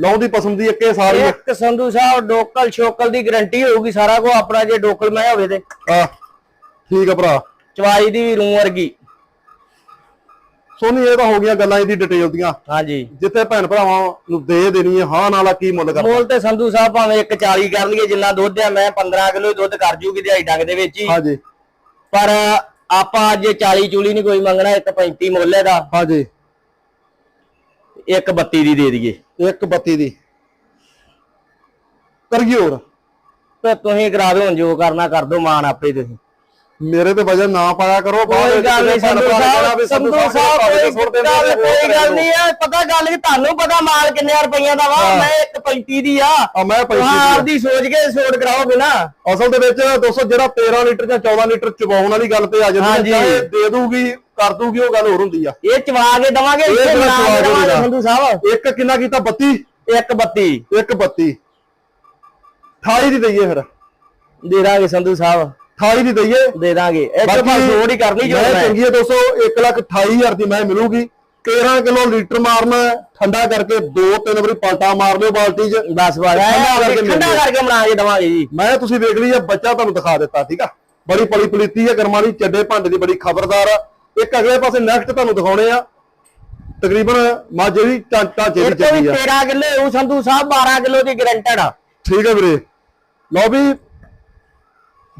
ਲੌ ਦੀ ਪਸੰਦ ਦੀ ਇੱਕੇ ਸਾਰੀ
ਇੱਕ ਸੰਧੂ ਸਾਹਿਬ ਡੋਕਲ ਸ਼ੋਕਲ ਦੀ ਗਾਰੰਟੀ ਹੋਊਗੀ ਸਾਰਾ ਕੋ ਆਪਣਾ ਜੇ ਡੋਕਲ ਮੈਂ ਹੋਵੇ ਤੇ।
ਆ ਠੀਕ ਆ ਭਰਾ।
ਚਵਾਈ ਦੀ ਵੀ ਰੂੰ ਵਰਗੀ।
ਸੋਨੀ ਇਹ ਤਾਂ ਹੋ ਗਈਆਂ ਗੱਲਾਂ ਇਹਦੀ ਡਿਟੇਲ ਦੀਆਂ।
ਹਾਂਜੀ।
ਜਿੱਥੇ ਭੈਣ ਭਰਾਵਾਂ ਨੂੰ ਦੇ ਦੇਣੀ ਹੈ ਹਾਂ ਨਾਲਾ ਕੀ ਮੁੱਲ ਕਰਦਾ
ਮੋਲ ਤੇ ਸੰਧੂ ਸਾਹਿਬ ਭਾਵੇਂ ਇੱਕ 40 ਕਰ ਲਈਏ ਜਿੰਨਾ ਦੁੱਧ ਆ ਮੈਂ 15 ਕਿਲੋ ਦੁੱਧ ਕਰ ਜੂਗੀ ਦਿਹਾੜੀ ਡੰਗ ਦੇ ਵਿੱਚ ਹੀ।
ਹਾਂਜੀ।
ਪਰ ਆਪਾਂ ਅੱਜ 40 ਚੂਲੀ ਨਹੀਂ ਕੋਈ ਮੰਗਣਾ ਇੱਕ 35 ਮੁੱਲ ਇਹਦਾ।
ਹਾਂਜੀ।
ਇੱਕ 32 ਦੀ ਦੇ ਦਈਏ।
ਇੱਕ ਬੱਤੀ ਦੀ। ਕਰੀਏ ਹੋਰ।
ਤੇ ਤੁਸੀਂ ਕਰਾ ਦਿਓ ਜੋ ਕਰਨਾ ਕਰ ਦਿਓ ਮਾਨ ਆਪੇ ਤੁਸੀਂ।
ਮੇਰੇ ਤੇ ਵਜਨ ਨਾ ਪਾਇਆ ਕਰੋ
ਕੋਈ ਗੱਲ ਨਹੀਂ ਸੰਧੂ ਸਾਹਿਬ ਸੰਧੂ ਸਾਹਿਬ ਕੋਈ ਗੱਲ ਕੋਈ ਗੱਲ ਨਹੀਂ ਹੈ ਪਤਾ ਗੱਲ ਕਿ ਤੁਹਾਨੂੰ ਪਤਾ ਮਾਲ ਕਿੰਨੇ ਰੁਪਈਆਂ ਦਾ ਵਾ ਮੈਂ ਇੱਕ 35 ਦੀ ਆ।
ਆ ਮੈਂ ਪੈਸੇ
ਤੁਸੀਂ ਆਪਦੀ ਸੋਚ ਕੇ ਸੋਟ ਕਰਾਓ ਬਿਨਾ।
ਅਸਲ ਦੇ ਵਿੱਚ ਦੋਸਤੋ ਜਿਹੜਾ 13 ਲੀਟਰ ਜਾਂ 14 ਲੀਟਰ ਚਬਾਉਣ ਵਾਲੀ ਗੱਲ ਤੇ ਆ ਜਾਂਦੀ। ਹੈ ਚਾਹੇ ਦੇ ਦੂਗੀ ਕਰ ਦੂਗੀ ਉਹ ਗੱਲ ਹੋਰ ਹੁੰਦੀ ਆ।
ਇਹ ਚਵਾ ਕੇ ਦਵਾਂਗੇ
ਇਹ
ਇੱਥੇ ਬਣਾ ਕੇ ਦਵਾਂਗੇ। ਸੰਧੂ ਸਾਹਿਬ।
ਇੱਕ ਕਿੰਨਾ ਕੀਤਾ? 32
ਇੱਕ 32
ਇੱਕ 32 28 ਦੀ ਦਈਏ ਫਿਰ।
ਦੇ ਦਾਂਗੇ ਸੰਧੂ ਸਾਹਿਬ।
28 ਦੀ ਦਈਏ।
ਦੇ ਦਾਂਗੇ। ਇਹ ਤੋਂ ਬਾਅਦ ਛੋੜ ਹੀ ਕਰਨੀ ਜੋ
ਮੈਂ
ਮੈਂ।
ਚੰਗੀ ਹੈ ਦੋਸਤੋ 1 ਲੱਖ 28000 ਦੀ ਮੈਂ ਮਿਲੂਗੀ। 13 ਕਿਲੋ ਲੀਟਰ ਮਾਰਨਾ ਹੈ, ਠੰਡਾ ਕਰਕੇ ਦੋ ਤਿੰਨ ਵਾਰੀ ਪਲਟਾ ਮਾਰ ਲਿਓ ਬਾਲਟੀ 'ਚ।
ਬਸ ਬਸ।
ਠੰਡਾ ਕਰਕੇ
ਠੰਡਾ
ਮਿਲ
ਕਰਕੇ ਬਣਾ ਕੇ ਦਵਾਂਗੇ ਜੀ।
ਮੈਂ ਤੁਸੀਂ ਵੇਖ ਲਈ ਆ ਬੱਚਾ ਤੁਹਾਨੂੰ ਦਿਖਾ ਦਿੱਤਾ ਠੀਕ ਆ? ਬੜੀ ਪਲੀ ਪਲੀਤੀ ਹੈ ਕਰਮਾਂ ਦੀ ਚੱਡੇ ਭਾਂਡੇ ਦੀ ਬੜੀ ਖਬਰਦਾਰ ਆ। ਇੱਕ ਅਗਲੇ ਪਾਸੇ ਨੈਕਸਟ ਤੁਹਾਨੂੰ ਦਿਖਾਉਣੇ ਆ। ਤਕਰੀਬਨ ਮਾਝੇ ਦੀ ਢਾਂਚੇ ਦੀ
ਇਹ ਤੋਂ ਵੀ
ਚੱਲੀ ਆ।
13 ਕਿਲੋ ਉਹ ਸੰਧੂ ਸਾਹਿਬ 12 ਕਿਲੋ ਦੀ ਗਰੰਟਡ ਆ।
ਠੀਕ ਹੈ ਵੀਰੇ। ਲਓ ਵੀ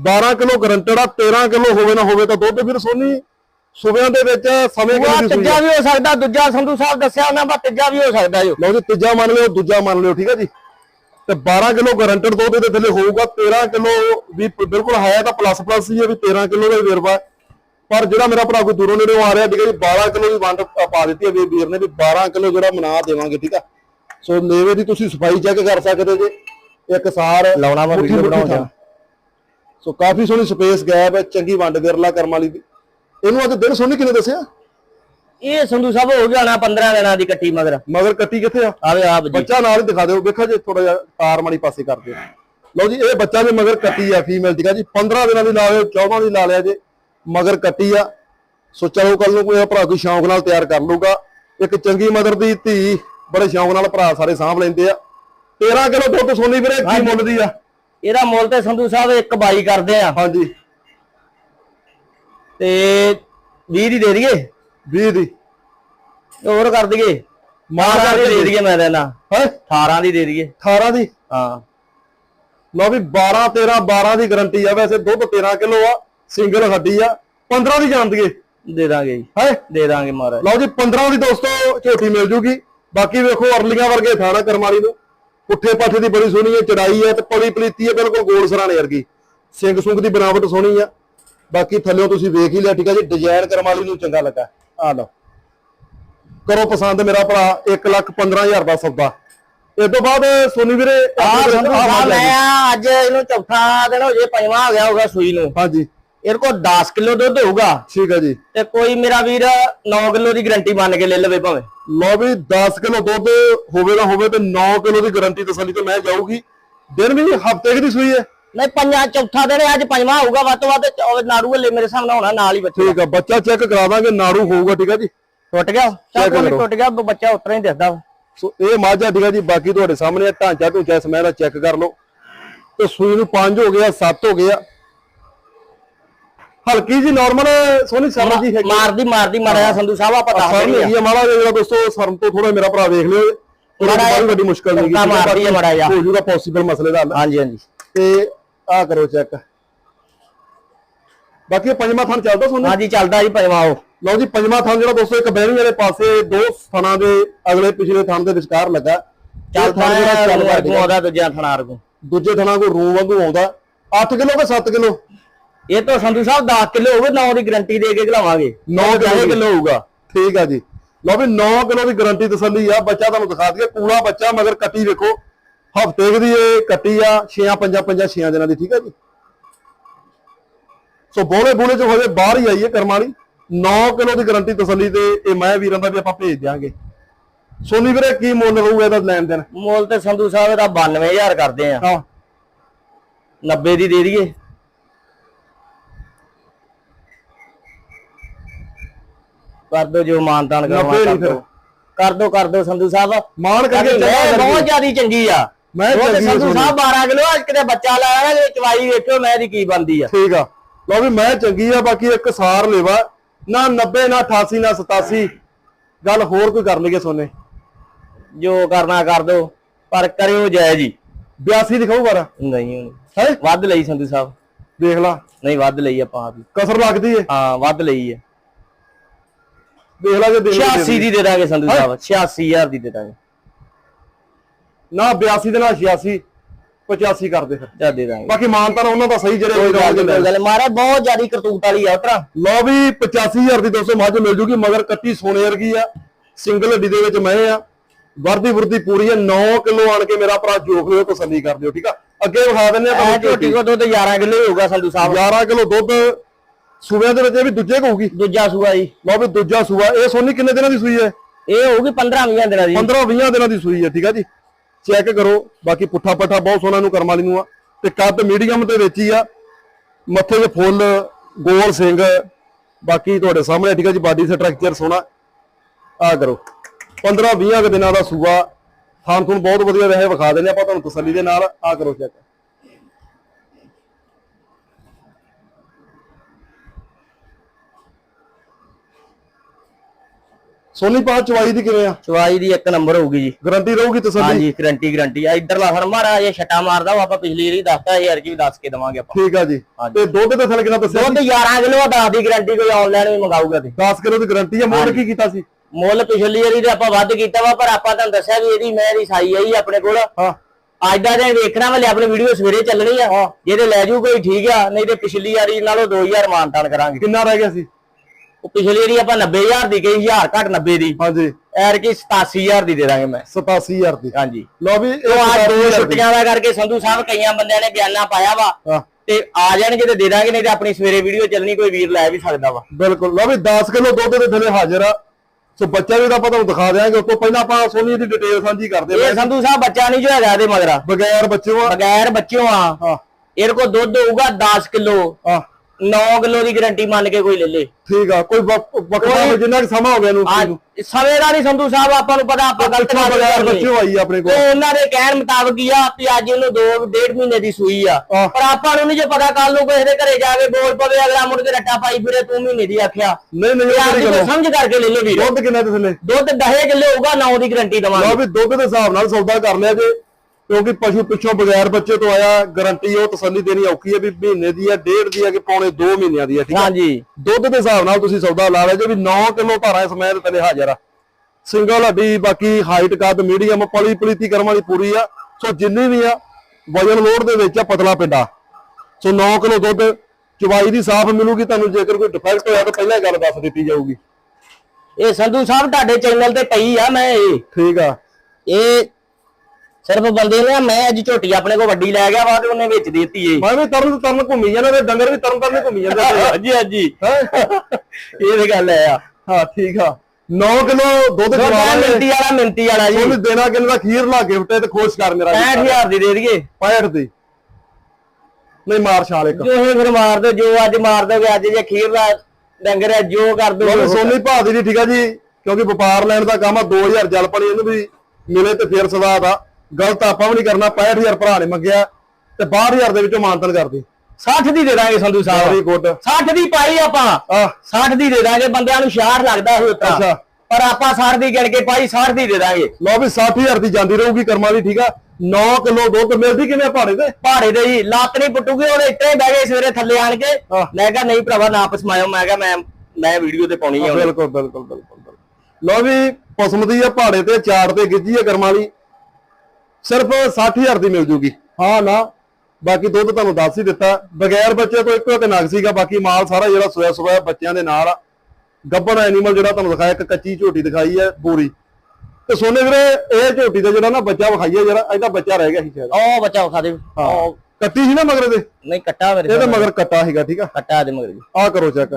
12 ਕਿਲੋ ਗਰੰਟਡ ਆ 13 ਕਿਲੋ ਹੋਵੇ ਨਾ ਹੋਵੇ ਤਾਂ ਦੁੱਧ ਵੀਰ ਸੋਨੀ ਸੁਬਿਆਂ ਦੇ ਵਿੱਚ ਸਮੇਂ ਕਿੰਨੀ ਸੂਈ
ਤੀਜਾ
ਆ
ਵੀ ਹੋ ਸਕਦਾ ਦੂਜਾ ਸੰਧੂ ਸਾਹਿਬ ਦੱਸਿਆ ਉਹਨਾਂ ਬਾ ਤੀਜਾ ਵੀ ਹੋ ਸਕਦਾ ਜੋ
ਲਓ ਜੀ ਤੀਜਾ ਮੰਨ ਲਿਓ ਦੂਜਾ ਮੰਨ ਲਿਓ ਠੀਕ ਹੈ ਜੀ ਤੇ 12 ਕਿਲੋ ਗਰੰਟਡ ਦੁੱਧ ਦੇ ਥੱਲੇ ਹੋਊਗਾ 13 ਕਿਲੋ ਵੀ ਬਿਲਕੁਲ ਹੈ ਤਾਂ ਪਲੱਸ ਪਲੱਸ ਹੀ ਹੈ ਵੀ 13 ਕਿਲੋ ਦਾ ਹੀ ਵੇਰਵਾ। ਪਰ ਜਿਹੜਾ ਮੇਰਾ ਭਰਾ ਕੋਈ ਦੂਰੋਂ ਨੇੜੋਂ ਆ ਰਿਹਾ ਠੀਕ ਹੈ ਜੀ 12 ਕਿਲੋ ਦੀ ਵੰਡ ਪਾ- ਦਿੱਤੀ ਹੈ ਵੀਰ ਵੀਰ ਨੇ ਵੀ 12 ਕਿਲੋ ਜਿਹੜਾ ਮਨਾ ਦੇਵਾਂਗੇ ਠੀਕ ਆ ਸੋ ਲੇਵੇ ਦੀ ਤੁਸੀਂ ਸਫ਼ਾਈ ਚੈੱਕ ਕਰ ਸਕਦੇ ਜੇ ਇੱਕ ਸਾਰ
ਲਾਉਣਾ
ਮੁੱਠੀ
ਬਣਾਉਣਾ।
ਥਾਂ। ਸੋ ਕਾਫੀ ਸੋਹਣੀ ਸਪੇਸ ਗੈਪ ਹੈ ਚੰਗੀ ਵੰਡ ਵਿਰਲਾ ਕਰਮ ਵਾਲੀ ਦੀ। ਇਹਨੂੰ ਅੱਜ ਦਿਨ ਸੋਹਣੀ ਕਿਨੇ ਦੱਸਿਆ?
ਇਹ ਸੰਧੂ ਸਾਹਿਬ ਹੋ ਜਾਣਾ 15 ਦਿਨਾਂ ਦੀ ਕੱਟੀ ਮਗਰ।
ਮਗਰ ਕੱਟੀ ਕਿੱਥੇ ਆ?
ਆਵੇ ਆਪ ਜੀ।
ਬੱਚਾ ਨਾਲ ਹੀ ਦਿਖਾ ਦਿਓ ਵੇਖੋ ਜੇ ਥੋੜਾ ਜਿਹਾ ਤਾਰ ਮਾੜੀ ਪਾਸੇ ਕਰ ਦਿਓ। ਲਓ ਜੀ ਇਹ ਬੱਚਾ ਦੇ ਮਗਰ ਕੱਟੀ ਆ ਫੀਮੇਲ ਠੀਕ ਆ ਜੀ। 15 ਦਿਨਾਂ ਦੀ ਲਾ ਲਿਓ 14 ਦੀ ਲਾ ਲਿਆ ਜੇ ਮਗਰ ਕੱਟੀ ਆ। ਸੋ ਚਲੋ ਕੱਲ ਨੂੰ ਕੋਈ ਭਰਾ ਕੋਈ ਸ਼ੌਂਕ ਨਾਲ ਤਿਆਰ ਕਰ ਲੂਗਾ ਇੱਕ ਚੰਗੀ ਮਦਰ ਦੀ ਧੀ ਬੜੇ ਸ਼ੌਂਕ ਨਾਲ ਭਰਾ ਸਾਰੇ ਸਾਂਭ ਲੈਂਦੇ ਆ। 13 ਕਿਲੋ ਦੁੱਧ ਸੋਨੀ ਵੀਰੇ ਕੀ ਮੁੱਲ ਦੀ ਆ?
ਇਹਦਾ ਮੁੱਲ ਤੇ ਸੰਧੂ ਸਾਹਿਬ ਇੱਕ ਬਾਈ ਕਰਦੇ ਆ।
ਹਾਂਜੀ।
ਤੇ 20 ਦੀ ਦੇ ਦਈਏ?
20 ਦੀ।
ਹੋਰ ਕਰ ਦਈਏ? ਮਾਰ ਕਰਕੇ ਦੇ ਦਈਏ ਮੈਂ ਦੇਣਾ
ਹੈ?
18 ਦੀ ਦੇ ਦਈਏ।
18 ਦੀ?
ਹਾਂ।
ਲਓ ਵੀ 12 13 12 ਦੀ ਗਾਰੰਟੀ ਆ। ਵੈਸੇ ਦੁੱਧ 13 ਕਿਲੋ ਆ ਸਿੰਗਲ ਹੱਡੀ ਆ। 15 ਦੀ ਜਾਣ ਦਈਏ।
ਦੇ ਦਾਂਗੇ ਜੀ।
ਹੈ?
ਦੇ ਦਾਂਗੇ ਮਹਾਰਾਜ।
ਲਓ ਜੀ 15 ਦੀ ਦੋਸਤੋ ਝੋਟੀ ਮਿਲ ਜੂਗੀ। ਬਾਕੀ ਵੇਖੋ ਅਰਲੀਆਂ ਵਰਗੇ ਥਾਣਾ ਕਰਮਾਲੀ ਨੂੰ। ਪੁੱਠੇ ਪਾਠੇ ਦੀ ਬੜੀ ਸੋਹਣੀ ਹੈ ਚੜਾਈ ਹੈ ਤੇ ਪਲੀ ਪਲੀਤੀ ਹੈ ਬਿਲਕੁਲ ਗੋਲ ਸਰਾਣੇ ਵਰਗੀ। ਸਿੰਘ ਸੁੰਗ ਦੀ ਬਣਾਵਟ ਸੋਹਣੀ ਆ। ਬਾਕੀ ਥੱਲਿਓਂ ਤੁਸੀਂ ਵੇਖ ਹੀ ਲਿਆ ਠੀਕ ਆ ਜੀ ਡਿਜ਼ਾਈਨ ਕਰਮਾਲੀ ਨੂੰ ਚੰਗਾ ਲੱਗਾ। ਆ ਲਓ। ਕਰੋ ਪਸੰਦ ਮੇਰਾ ਭਰਾ 1 ਲੱਖ 15000 ਦਾ ਸੌਦਾ। ਇਸ ਤੋਂ ਬਾਅਦ ਸੋਨੀ ਵੀਰੇ
ਆ ਸੰਧੂ ਸਾਹਿਬ ਮੈਂ ਅੱਜ ਇਹਨੂੰ ਚੌਥਾ ਦਿਨ ਹੋ ਜੇ ਪੰਜਵਾਂ ਹੋ ਗਿਆ ਹੋਗਾ ਸੂਈ ਨੂੰ।
ਹਾਂਜੀ।
ਇਹਦੇ ਕੋਲ 10 ਕਿਲੋ ਦੁੱਧ ਹੋਊਗਾ।
ਠੀਕ ਹੈ ਜੀ।
ਤੇ ਕੋਈ ਮੇਰਾ ਵੀਰ 9 ਕਿਲੋ ਦੀ ਗਾਰੰਟੀ ਮੰਨ ਕੇ ਲੈ ਲਵੇ ਭਾਵੇਂ।
ਲਓ ਵੀ 10 ਕਿਲੋ ਦੁੱਧ ਹੋਵੇ ਨਾ ਹੋਵੇ ਤੇ 9 ਕਿਲੋ ਦੀ ਗਾਰੰਟੀ ਤਸੱਲੀ ਤੇ ਮੈਂ ਜਾਊਗੀ। ਦਿਨ ਵੀ ਹਫ਼ਤੇ ਦੀ ਸੂਈ ਹੈ।
ਨਹੀਂ ਪੰਜਾਂ ਚੌਥਾ ਦਿਨ ਅੱਜ ਪੰਜਵਾਂ ਹੋਊਗਾ ਵੱਧ ਤੋਂ ਵੱਧ ਨਾੜੂ ਹਲੇ ਮੇਰੇ ਸਾਹਮਣੇ ਹੋਣਾ ਨਾਲ ਹੀ ਬੱਚੇ
ਠੀਕ ਆ ਬੱਚਾ ਚੈੱਕ ਕਰਾ ਦਾਂਗੇ ਨਾੜੂ ਹੋਊਗਾ ਠੀਕ ਆ ਜੀ?
ਟੁੱਟ ਗਿਆ? ਚੱਲ
Check
ਕੋਈ ਨੀ,
ਕਰੋ।
ਟੁੱਟ ਗਿਆ ਬੱਚਾ ਉਤਰਾ ਹੀ ਦਿਸਦਾ।
ਸੋ ਇਹ ਮਾਝਾ ਠੀਕ ਆ ਜੀ ਬਾਕੀ ਤੁਹਾਡੇ ਸਾਹਮਣੇ ਢਾਂਚਾ ਢੂੰਚਾ ਸਮੇਂ ਦਾ ਚੈੱਕ ਕਰ ਲਓ। ਤੇ ਸੂਈ ਨੂੰ 5 ਹੋ ਗਿਆ 7 ਹੋ ਗਿਆ। ਹਲਕੀ ਜੀ ਨਾਰਮਲ ਸੋਹਣੀ ਸਰਮ ਜੀ ਹੈਗੀ।
ਮਾਰਦੀ ਮਾਰਦੀ ਮਾਰਿਆ ਸੰਧੂ ਸਾਹਿਬ ਆਪਾਂ ਦੱਸ
ਸਰਮ ਮਾੜਾ ਜਿਹਾ ਜਿਹੜਾ ਦੋਸਤੋ ਸਰਮ ਤੋਂ ਥੋੜਾ ਮੇਰਾ ਭਰਾ ਵੇਖ ਲਿਓ। ਬੜੀ ਵੱਡੀ ਮੁਸ਼ਕਲ ਨਹੀਂ
ਧੱਕਾ ਮਾਰਦੀ ਆ ਮਾੜਾ।
ਹੋ ਜੂਗਾ ਪੋਸੀਬਲ ਮਸਲੇ ਦਾ ਹੱਲ।
ਹਾਂਜੀ ਹਾਂਜੀ।
ਤੇ ਆ ਕਰੋ ਚੈੱਕ ਬਾਕੀ ਪੰਜਵਾਂ ਥਣ ਚੱਲਦਾ ਸੋਨੇ
ਹਾਂਜੀ ਚੱਲਦਾ ਜੀ ਪੰਜਵਾਂ ਉਹ।
ਲਓ ਜੀ ਪੰਜਵਾਂ ਥਣ ਜਿਹੜਾ ਦੋਸਤੋ ਇੱਕ ਬਹਿਣੀ ਵਾਲੇ ਪਾਸੇ ਦੋ ਥਣਾਂ ਦੇ ਅਗਲੇ ਪਿਛਲੇ ਥਣ ਦੇ ਵਿਚਕਾਰ ਲੱਗਾ।
ਚੱਲਦਾ
ਥਣ ਜਿਹੜਾ ਚੱਲਦਾ
ਆਉਂਦਾ ਦੂਜਾ ਥਣਾਰ ਕੋ
ਦੂਜੇ ਥਣਾਂ ਕੋ ਰੂਮ ਵਾਂਗੂ ਆਉਂਦਾ। 8 ਕਿਲੋ ਕਿ 7 ਕਿਲੋ?
ਇਹ ਤੋਂ ਸੰਧੂ ਸਾਹਿਬ 10 ਕਿਲੋ ਹੋਵੇ 9 ਦੀ ਗਾਰੰਟੀ ਦੇ ਕੇ ਖਿਲਾਵਾਂਗੇ
9
10 ਕਿਲੋ ਹੋਊਗਾ।
ਠੀਕ ਆ ਜੀ। ਲਓ ਵੀ 9 ਕਿਲੋ ਦੀ ਗਾਰੰਟੀ ਤਸੱਲੀ ਆ ਬੱਚਾ ਤੁਹਾਨੂੰ ਦਿਖਾ ਦਈਏ ਕੂਲਾ ਬੱਚਾ ਮਗਰ ਕੱਟੀ ਵੇਖੋ। ਹਫ਼ਤੇ ਦੀ ਇਹ ਕੱਟੀ ਆ 6 5 5 6 ਦਿਨਾਂ ਦੀ ਠੀਕ ਆ ਜੀ। ਸੋ ਬੋਲੇ ਬੋਲੇ ਚ ਹੋਵੇ ਬਾਹਰ ਹੀ ਆਈਏ ਕਰਮ ਵਾਲੀ। 9 ਕਿਲੋ ਦੀ ਗਾਰੰਟੀ ਤਸੱਲੀ ਤੇ ਇਹ ਮੈਂ ਵੀਰਾਂ ਦਾ ਵੀ ਆਪਾਂ ਭੇਜ ਦਿਆਂਗੇ। ਸੋਨੀ ਵੀਰੇ ਕੀ ਮੁੱਲ ਰਹੂਗਾ ਇਹਦਾ ਲੈਣ ਦੇਣ?
ਮੁੱਲ ਤੇ ਸੰਧੂ ਸਾਹਿਬ ਦਾ 92000 ਕਰਦੇ ਆ।
ਹਾਂ।
90 ਦੀ ਦੇ ਦਈਏ। ਕਰ ਦੋ ਜੋ ਮਾਨਤਾਨ ਕਰਵਾ
90
ਕਰ
ਨਹੀਂ।
ਦੋ ਕਰ ਦੋ ਕਰ ਦੋ ਸੰਧੂ ਸਾਹਿਬ।
ਮਾਣ ਕਰਕੇ ਚੰਗਾ
ਮੈਂ ਬਹੁਤ। ਜ਼ਿਆਦੀ ਚੰਗੀ ਆ।
ਮੈਂ
ਉਹ ਤੇ
ਚੰਗੀ ਆ
ਸੰਧੂ। ਸਾਹਿਬ 12 ਕਿਲੋ ਅੱਜ ਕਿਤੇ ਬੱਚਾ ਲਾਇਆ ਨਾ ਤੇ ਚਵਾਈ ਵੇਖਿਓ ਮੈਂ ਦੀ ਕੀ ਬੰਦੀ ਆ।
ਠੀਕ ਆ। ਲਓ ਵੀ ਮੈਂ ਚੰਗੀ ਆ ਬਾਕੀ ਇੱਕ ਸਾਰ ਲੇਵਾ। ਨਾ 90 ਨਾ 88 ਨਾ 87 ਗੱਲ ਹੋਰ ਕੋਈ ਕਰ ਲਈਏ ਸੋਨੇ।
ਜੋ ਕਰਨਾ ਕਰ ਦੋ ਪਰ ਕਰਿਓ ਜੈ ਜੀ।
82 ਦਿਖਾਊ ਬਾਰਾ।
ਨਹੀਂ ਹੁਣ
ਹੈ?
ਵੱਧ ਲਈ ਸੰਧੂ ਸਾਹਿਬ।
ਦੇਖ ਲਾ।
ਨਹੀਂ ਵੱਧ ਲਈ ਆਪਾਂ ਆਪ ਹੀ।
ਕਸਰ ਲੱਗਦੀ ਏ।
ਹਾਂ ਵੱਧ ਲਈ ਹੈ
ਦੇਖ ਲਾ ਜੇ ਦੇਖ
86 ਦੀ ਦੇ ਦਾਂਗੇ ਸੰਧੂ ਸਾਹਿਬ 86000 ਦੀ ਦੇ ਦਾਂਗੇ
ਨਾ 82 ਦੇ ਨਾਲ 86 85 ਕਰਦੇ ਫਿਰ।
ਜਾ ਦੇ ਦਾਂਗੇ।
ਬਾਕੀ ਮਾਨਤਾ ਉਹਨਾਂ ਦਾ ਸਹੀ ਜਿਹੜੇ
ਕੋਈ ਗੱਲ। ਮਾਰਾ ਬਹੁਤ ਜ਼ਿਆਦੀ ਕਰਤੂਤ ਵਾਲੀ ਆ ਉਤਰਾ
ਲਓ ਵੀ 85000 ਦੀ 200 ਮੱਝ ਮਿਲ ਜੂਗੀ ਮਗਰ ਕੱਟੀ ਸੋਨੇ ਵਰਗੀ ਆ। ਸਿੰਗਲ ਹੱਡੀ ਦੇ ਵਿੱਚ ਮੈਂ ਆ। ਵਰਦੀ ਵਰਦੀ ਪੂਰੀ ਆ। 9 ਕਿਲੋ ਆਣ ਕੇ ਮੇਰਾ ਭਰਾ ਜੋਖ ਲਿਓ ਤਸੱਲੀ ਕਰ ਦਿਓ ਠੀਕ ਆ? ਅੱਗੇ ਵਿਖਾ ਦਿੰਨੇ ਆ ਤੁਹਾਨੂੰ
ਝੋਟੀ। ਕੋ ਦੁੱਧ 11 ਕਿਲੋ ਹੋਊਗਾ ਸੰਧੂ ਸਾਹਿਬ।
11 ਕਿਲੋ ਦੁੱਧ ਸੂਬਿਆਂ ਦੇ ਵਿੱਚ ਇਹ ਵੀ ਦੂਜੇ ਕੁ ਹੋਊਗੀ।
ਦੂਜਾ ਸੂਆ ਜੀ।
ਲਓ ਵੀ ਦੂਜਾ ਸੂਆ ਇਹ ਸੋਨੀ ਕਿੰਨੇ ਦਿਨਾਂ ਦੀ ਸੂਈ ਹੈ?
ਇਹ ਹੋਊਗੀ 15 20 ਦਿਨਾਂ ਦੀ।
15 20 ਦਿਨਾਂ ਦੀ ਸੂਈ ਹੈ ਠੀਕ ਆ ਜੀ? ਚੈੱਕ ਕਰੋ। ਬਾਕੀ ਪੁੱਠਾ ਪੱਠਾ ਬਹੁਤ ਸੋਹਣਾ ਨੂੰ ਕਰਮ ਵਾਲੀ ਨੂੰ ਆ। ਤੇ ਕੱਦ ਮੀਡੀਅਮ ਦੇ ਵਿੱਚ ਹੀ ਆ। ਮੱਥੇ 'ਤੇ ਫੁੱਲ ਗੋਲ ਸਿੰਘ। ਬਾਕੀ ਤੁਹਾਡੇ ਸਾਹਮਣੇ ਠੀਕ ਆ ਜੀ ਬਾਡੀ ਸਟਰਕਚਰ ਸੋਹਣਾ। ਆ ਕਰੋ। 15 20 ਦਿਨਾਂ ਦਾ ਸੂਆ। ਥਾਨ ਥੂਨ ਬਹੁਤ ਵਧੀਆ ਵੈਸੇ ਵਿਖਾ ਦਿੰਦੇ ਆਪਾਂ ਤੁਹਾਨੂੰ ਤਸੱਲੀ ਦੇ ਨਾਲ। ਆ ਕਰੋ ਚੈੱਕ। ਸੋਨੀ ਪਾਸ ਚਵਾਈ ਦੀ ਕਿਵੇਂ ਆ?
ਚਵਾਈ ਦੀ ਇੱਕ ਨੰਬਰ ਹੋਊਗੀ ਜੀ।
ਗਾਰੰਟੀ ਰਹੂਗੀ ਤਸੱਲੀ
ਹਾਂਜੀ ਗਰੰਟੀ ਗਰੰਟੀ। ਆ ਇਧਰਲਾ ਹਰ ਮਾਰਾ ਇਹ ਛਟਾ ਮਾਰਦਾ ਉਹ ਆਪਾਂ ਪਿਛਲੀ ਵਾਰੀ ਦੱਸਤਾ ਯਾਰ ਜੀ ਵੀ ਦੱਸ ਕੇ ਦਵਾਂਗੇ ਆਪਾਂ।
ਠੀਕ ਆ ਜੀ। ਤੇ ਦੁੱਧ ਦੇ ਥੱਲੇ ਕਿੰਨਾ ਦੱਸਿਆ
ਦੁੱਧ 11 ਕਿਲੋ ਦਾ ਦੀ ਗਰੰਟੀ ਕੋਈ ਆਨਲਾਈਨ ਵੀ ਮੰਗਾਊਗਾ ਤੇ।
10 ਕਿਲੋ ਦੀ ਗਾਰੰਟੀ ਆ ਮੁੱਲ ਕੀ ਕੀਤਾ ਸੀ?
ਮੁੱਲ ਪਿਛਲੀ ਵਾਰੀ ਤੇ ਆਪਾਂ ਵੱਧ ਕੀਤਾ ਵਾ ਪਰ ਆਪਾਂ ਤੁਹਾਨੂੰ ਦੱਸਿਆ ਵੀ ਇਹਦੀ ਮੈਂ ਦੀ ਸਾਈ ਆਈ ਆਪਣੇ ਕੋਲ।
ਹਾਂ।
ਅੱਜ ਦਾ ਦਿਨ ਵੇਖਣਾ ਵਾਲੇ ਆਪਣੀ ਵੀਡੀਓ ਸਵੇਰੇ ਚੱਲਣੀ ਆ। ਜਿਹਦੇ ਲੈ ਜੂ ਕੋਈ ਠੀਕ ਆ ਨਹੀਂ ਤੇ ਪਿਛਲੀ ਵਾਰੀ ਨਾਲੋਂ 2000 ਮਾਨਤਾਨ ਕਰਾਂਗੇ।
ਕਿੰਨਾ ਰਹਿ ਗਿਆ ਸੀ?
ਉਹ ਪਿਛਲੀ ਵਾਰੀ ਆਪਾਂ 90000 ਦੀ ਕਹੀ 1000 ਘੱਟ 90 ਦੀ।
ਹਾਂਜੀ।
ਐਰ ਕੀ 87000 ਦੀ ਦੇ ਦਾਂਗੇ ਮੈਂ।
87000 ਦੀ।
ਹਾਂਜੀ।
ਲਓ ਵੀ
ਉਹ ਆ ਦੋ
87,000 ਦੀ।
ਛੁੱਟੀਆਂ ਦਾ ਕਰਕੇ ਸੰਧੂ ਸਾਹਿਬ ਕਈਆਂ ਬੰਦਿਆਂ ਨੇ ਬਿਆਨਾ ਪਾਇਆ ਵਾ। ਤੇ ਆ ਜਾਣਗੇ ਤੇ ਦੇ ਦਾਂਗੇ ਨਹੀਂ ਤੇ ਆਪਣੀ ਸਵੇਰੇ ਵੀਡੀਓ ਚੱਲਣੀ ਕੋਈ ਵੀਰ ਲੈ ਵੀ ਸਕਦਾ ਵਾ।
ਬਿਲਕੁਲ। ਲਓ ਵੀ 10 ਕਿਲੋ ਦੁੱਧ ਦੇ ਥੱਲੇ ਹਾਜ਼ਰ ਆ। ਸੋ ਬੱਚਾ ਵੀ ਤਾਂ ਆਪਾਂ ਤੁਹਾਨੂੰ ਦਿਖਾ ਦਿਆਂਗੇ। ਉਸ ਤੋਂ ਪਹਿਲਾਂ ਆਪਾਂ ਸੋਨੀ ਦੀ ਡਿਟੇਲ ਸਾਂਝੀ ਕਰਦੇ
ਇਹ ਸੰਧੂ ਸਾਹਿਬ ਬੱਚਾ ਨਹੀਂ ਜੋ ਹੈਗਾ ਇਹਦੇ ਮਗਰਾ।
ਬਗੈਰ ਬੱਚਿਓ ਆ।
ਬਗੈਰ ਬੱਚਿਓ ਆ।
ਹਾਂ।
ਇਹਦੇ ਕੋਲ ਦੁੱਧ ਹੋਊਗਾ 10 ਕਿਲੋ।
ਹਾਂ।
9 ਕਿਲੋ ਦੀ ਗਾਰੰਟੀ ਮੰਨ ਕੇ ਕੋਈ ਲੈ ਲੇ।
ਠੀਕ ਆ ਕੋਈ ਵਕ- ਵਕਫਾ
ਕੋਈ-
ਜਿੰਨਾ ਕੁ ਸਮਾਂ ਹੋ ਗਿਆ ਨੂੰ।
ਸਮੇਂ ਦਾ ਨਹੀਂ ਸੰਧੂ ਸਾਹਿਬ ਆਪਾਂ ਨੂੰ ਪਤਾ ਆਪਾਂ ਗਲਤ
ਬੱਚਾ
ਨਾ
ਬਗੈਰ। ਬੱਚਿਓ ਆਈ ਆਪਣੇ
ਤੇ
ਕੋਲ
ਉਹਨਾਂ ਦੇ ਕਹਿਣ ਮੁਤਾਬਕ ਹੀ ਆ ਵੀ ਅੱਜ ਇਹਨੂੰ 2 ਡੇਢ ਮਹੀਨੇ ਦੀ ਸੂਈ ਆ। ਪਰ ਆਪਾਂ ਨੂੰ ਨਹੀਂ ਜੇ ਪਤਾ ਕੱਲ ਨੂੰ ਕਿਸੇ ਦੇ ਘਰੇ ਜਾ ਕੇ ਬੋਲ ਪਵੇ ਅਗਲਾ ਮੁੜ ਕੇ ਰੱਟਾ ਪਾਈ ਫਿਰੇ ਤੂੰ ਮਹੀਨੇ ਦੀ ਆਖਿਆ।
ਨਹੀਂ ਨਹੀਂ
ਤੇ
ਉਹ
ਸਮਝ ਕਰਕੇ ਲੈ ਲਓ ਵੀਰ।
ਦੁੱਧ ਕਿੰਨਾ ਦੇ ਥੱਲੇ
ਦੁੱਧ 10 ਕਿਲੋ ਹੋਊਗਾ 9 ਦੀ ਗਾਰੰਟੀ
ਲਓ
ਦਵਾਂਗੇ
ਵੀ ਦੁੱਧ ਦੇ ਹਿਸਾਬ ਨਾਲ ਸੌਦਾ ਕਰ ਲਿਆ ਜੇ। ਕਿਉਂਕਿ ਪਸ਼ੂ ਪਿੱਛੋਂ ਬਗੈਰ ਬੱਚੇ ਤੋਂ ਆਇਆ ਗਾਰੰਟੀ ਉਹ ਤਸੱਲੀ ਦੇਣੀ ਔਖੀ ਹੈ ਵੀ ਮਹੀਨੇ ਦੀ ਹੈ ਡੇਢ ਦੀ ਹੈ ਕਿ ਪੌਣੇ 2 ਮਹੀਨਿਆਂ ਦੀ ਹੈ ਠੀਕ ਹੈ?
ਹਾਂਜੀ।
ਦੁੱਧ ਦੇ ਹਿਸਾਬ ਨਾਲ ਤੁਸੀਂ ਸੌਦਾ ਲਾ ਲਿਆ ਜੇ ਵੀ 9 ਕਿਲੋ ਧਾਰਾ ਇਸ ਦੇ ਥੱਲੇ ਹਾਜ਼ਰ ਆ। ਸਿੰਗਲ ਹੱਡੀ ਬਾਕੀ ਹਾਈਟ ਕੱਦ ਮੀਡੀਅਮ ਪਲੀ ਪਲੀਤੀ ਕਰਮ ਵਾਲੀ ਪੂਰੀ ਆ। ਸੋ ਜਿੰਨੀ ਵੀ ਆ ਵਜਨ ਲੋਡ ਦੇ ਵਿੱਚ ਆ ਪਤਲਾ ਪਿੰਡਾ ਸੋ 9 ਕਿਲੋ ਦੁੱਧ ਚਵਾਈ ਦੀ ਸਾਫ਼ ਮਿਲੂਗੀ ਤੁਹਾਨੂੰ ਜੇਕਰ ਕੋਈ ਡਿਫੈਕਟ ਹੋਇਆ ਤਾਂ ਪਹਿਲਾਂ ਗੱਲ ਦੱਸ ਦਿੱਤੀ ਜਾਊਗੀ।
ਇਹ ਸੰਧੂ ਸਾਹਿਬ ਤੁਹਾਡੇ ਚੈਨਲ ਤੇ ਪਈ ਆ ਮੈਂ ਇਹ।
ਠੀਕ ਆ।
ਇਹ ਸਿਰਫ ਬੰਦੇ ਨੇ ਮੈਂ ਅੱਜ ਝੋਟੀ ਆਪਣੇ ਕੋ ਵੱਡੀ ਲੈ ਗਿਆ ਵਾ ਤੇ ਉਹਨੇ ਵਿੱਚ ਦੇਤੀ ਏ।
ਮੈਂ ਵੀ ਤਰਨ ਤਰਨ ਘੁੰਮੀ ਜਾਂਦਾ ਤੇ ਡੰਗਰ ਵੀ ਤਰਨ ਤਰਨ ਘੁੰਮੀ ਜਾਂਦੇ
ਹਾਂਜੀ ਹਾਂਜੀ? ਇਹ ਤੇ ਗੱਲ ਹੈ ਆ।
ਹਾਂ ਠੀਕ ਆ। 9 ਕਿਲੋ ਦੁੱਧ ਲੈ
ਮਿੰਤੀ ਵਾਲਾ ਮਿੰਤੀ ਵਾਲਾ ਜੀ।
ਉਹਨੂੰ ਦੇਣਾ ਕਿੰਨੇ ਦਾ? ਖੀਰ ਲਾ ਗਿਫਟ ਤੇ ਖੁਸ਼ ਕਰ ਮੇਰਾ
65000 ਦੀ ਦੇ ਦਈਏ।
65 ਦੀ। ਨਹੀਂ ਮਾਰ ਛਾਲ ਇੱਕ।
ਜੋ ਫਿਰ ਮਾਰ ਦੋ ਜੋ ਅੱਜ ਮਾਰ ਦੋਗੇ ਅੱਜ ਜੇ ਖੀਰ ਦਾ ਡੰਗਰ ਹੈ ਜੋ ਕਰ ਦੋ
ਲੋਕ ਸੋਨੀ ਭਾਅ ਦੀ ਠੀਕ ਆ ਜੀ। ਕਿਉਂਕਿ ਵਪਾਰ ਲੈਣ ਦਾ ਕੰਮ ਆ 2000 ਜਲ ਪਣੀ ਇਹਨੂੰ ਵੀ ਮਿਲੇ ਤੇ ਫੇਰ ਸਦਾ ਦਾ। ਗਲਤ ਆਪਾਂ ਵੀ ਨਹੀਂ ਕਰਨਾ 65000 ਭਰਾ ਨੇ ਮੰਗਿਆ ਤੇ 62000 ਦੇ ਵਿੱਚੋਂ ਮਾਨਤਨ ਕਰਦੀ
60 ਦੀ ਦੇ ਦਾਂਗੇ ਸੰਧੂ
ਵੈਰੀ
ਸਾਹਿਬ
ਗੁੱਡ
60 ਦੀ ਪਾਈ ਆਪਾਂ।
ਆ
60 ਦੀ ਦੇ ਦਾਂਗੇ ਬੰਦਿਆਂ ਨੂੰ 66 ਲੱਗਦਾ ਉਤਰਾ
ਅੱਛਾ।
ਪਰ ਆਪਾਂ 60 ਦੀ ਗਿਣ ਕੇ ਪਾਈ 60 ਦੀ ਦੇ ਦਾਂਗੇ।
ਲਓ ਵੀ 60000 ਦੀ ਜਾਂਦੀ ਰਹੂਗੀ ਕਰਮਾਂ ਦੀ ਠੀਕ ਆ? 9 ਕਿਲੋ ਦੁੱਧ ਮਿਲਦੀ ਕਿਵੇਂ ਭਾੜੇ ਤੇ?
ਪਹਾੜੇ ਦੇ ਜੀ ਲੱਤ ਨਹੀਂ ਪੁੱਟੂਗੀ ਉਹਦੇ ਹੀ ਬਹਿ ਗਏ ਸਵੇਰੇ ਥੱਲੇ ਆਣ ਕੇ। ਮੈਂ ਕਿਹਾ ਨਹੀਂ ਭਰਾਵਾ ਨਾ ਪਸਮਾਇਓ ਮੈਂ ਕਿਹਾ ਮੈਂ ਮੈਂ ਵੀਡੀਓ ਤੇ ਪਾਉਣੀ ਆ।
ਬਿਲਕੁਲ ਬਿਲਕੁਲ ਬਿਲਕੁਲ ਬਿਲਕੁਲ। ਲਓ ਵੀ ਪਸਮ ਦੀ ਆ ਪਹਾੜੇ ਤੇ ਚਾੜ ਤੇ ਗਿੱਜੀ ਆ ਕਰਮ ਵਾਲੀ। ਸਿਰਫ 60000 ਦੀ ਮਿਲ ਜੂਗੀ। ਹਾਂ ਨਾ। ਬਾਕੀ ਦੁੱਧ ਤੁਹਾਨੂੰ ਦੱਸ ਹੀ ਦਿੱਤਾ। ਬਗੈਰ ਬੱਚੇ ਤੋਂ ਇੱਕੋ ਇੱਕ ਨਗ ਸੀਗਾ। ਬਾਕੀ ਮਾਲ ਸਾਰਾ ਜਿਹੜਾ ਸੋਇਆ ਸੋਇਆ ਬੱਚਿਆਂ ਦੇ ਨਾਲ ਆ। ਗੱਬੜ ਐਨੀਮਲ ਜਿਹੜਾ ਤੁਹਾਨੂੰ ਦਿਖਾਇਆ ਇੱਕ ਕੱਚੀ ਝੋਟੀ ਦਿਖਾਈ ਹੈ ਪੂਰੀ ਤੇ ਸੋਨੇ ਵੀਰੇ ਇਹ ਝੋਟੀ ਦਾ ਜਿਹੜਾ ਨਾ ਬੱਚਾ ਵਿਖਾਈਆ ਜਿਹੜਾ ਇਹਦਾ ਬੱਚਾ ਰਹਿ ਗਿਆ ਸੀ ਸ਼ਾਇਦ।
ਉਹ ਬੱਚਾ ਵਿਖਾ ਦੇ ਉਹ
ਕੱਟੀ ਸੀ ਨਾ ਮਗਰ ਦੇ
ਨਹੀਂ ਕੱਟਾ ਮੇਰੇ
ਇਹਦੇ ਮਗਰ ਕੱਟਾ ਸੀਗਾ ਠੀਕ ਆ?
ਕੱਟਾ ਦੇ ਮਗਰ
ਆਹ ਕਰੋ ਚੈੱਕ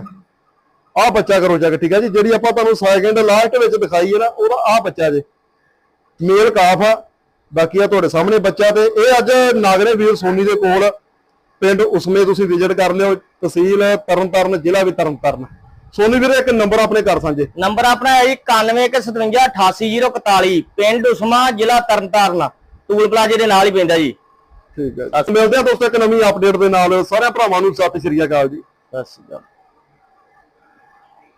ਆਹ ਬੱਚਾ ਕਰੋ ਚੈੱਕ ਠੀਕ ਹੈ ਜੀ? ਜਿਹੜੀ ਆਪਾਂ ਤੁਹਾਨੂੰ ਸੈਕਿੰਡ ਲਾਸਟ ਵਿੱਚ ਦਿਖਾਈ ਹੈ ਨਾ ਉਹਦਾ ਆਹ ਬੱਚਾ ਜੇ। ਮੇਲ ਕਾਫ ਆ। ਬਾਕੀ ਆ ਤੁਹਾਡੇ ਸਾਹਮਣੇ ਬੱਚਾ ਤੇ ਇਹ ਅੱਜ ਨਾਗਰੇ ਵੀਰ ਸੋਨੀ ਦੇ ਕੋਲ ਪਿੰਡ ਉਸਮੇ ਤੁਸੀਂ ਵਿਜ਼ਿਟ ਕਰ ਲਿਓ ਤਹਿਸੀਲ ਤਰਨਤਾਰਨ ਜ਼ਿਲ੍ਹਾ ਵੀ ਤਰਨਤਾਰਨ। ਸੋਨੀ ਵੀਰ ਇੱਕ ਨੰਬਰ ਆਪਣੇ ਕਰ ਸਾਂਝੇ।
ਨੰਬਰ ਆਪਣਾ ਹੈ ਜੀ 9157588041 ਪਿੰਡ ਉਸਮਾ ਜ਼ਿਲ੍ਹਾ ਤਰਨਤਾਰਨ। ਟੂਲ ਪਲਾਜ਼ੇ ਦੇ ਨਾਲ ਹੀ ਪੈਂਦਾ ਜੀ।
ਠੀਕ ਹੈ। ਮਿਲਦੇ ਆ ਦੋਸਤੋ ਇੱਕ ਨਵੀਂ ਅਪਡੇਟ ਦੇ ਨਾਲ। ਸਾਰਿਆਂ ਭਰਾਵਾਂ ਨੂੰ ਸਤਿ ਸ਼੍ਰੀ ਅਕਾਲ ਜੀ।
ਸਤਿ ਸ਼੍ਰੀ ਅਕਾਲ।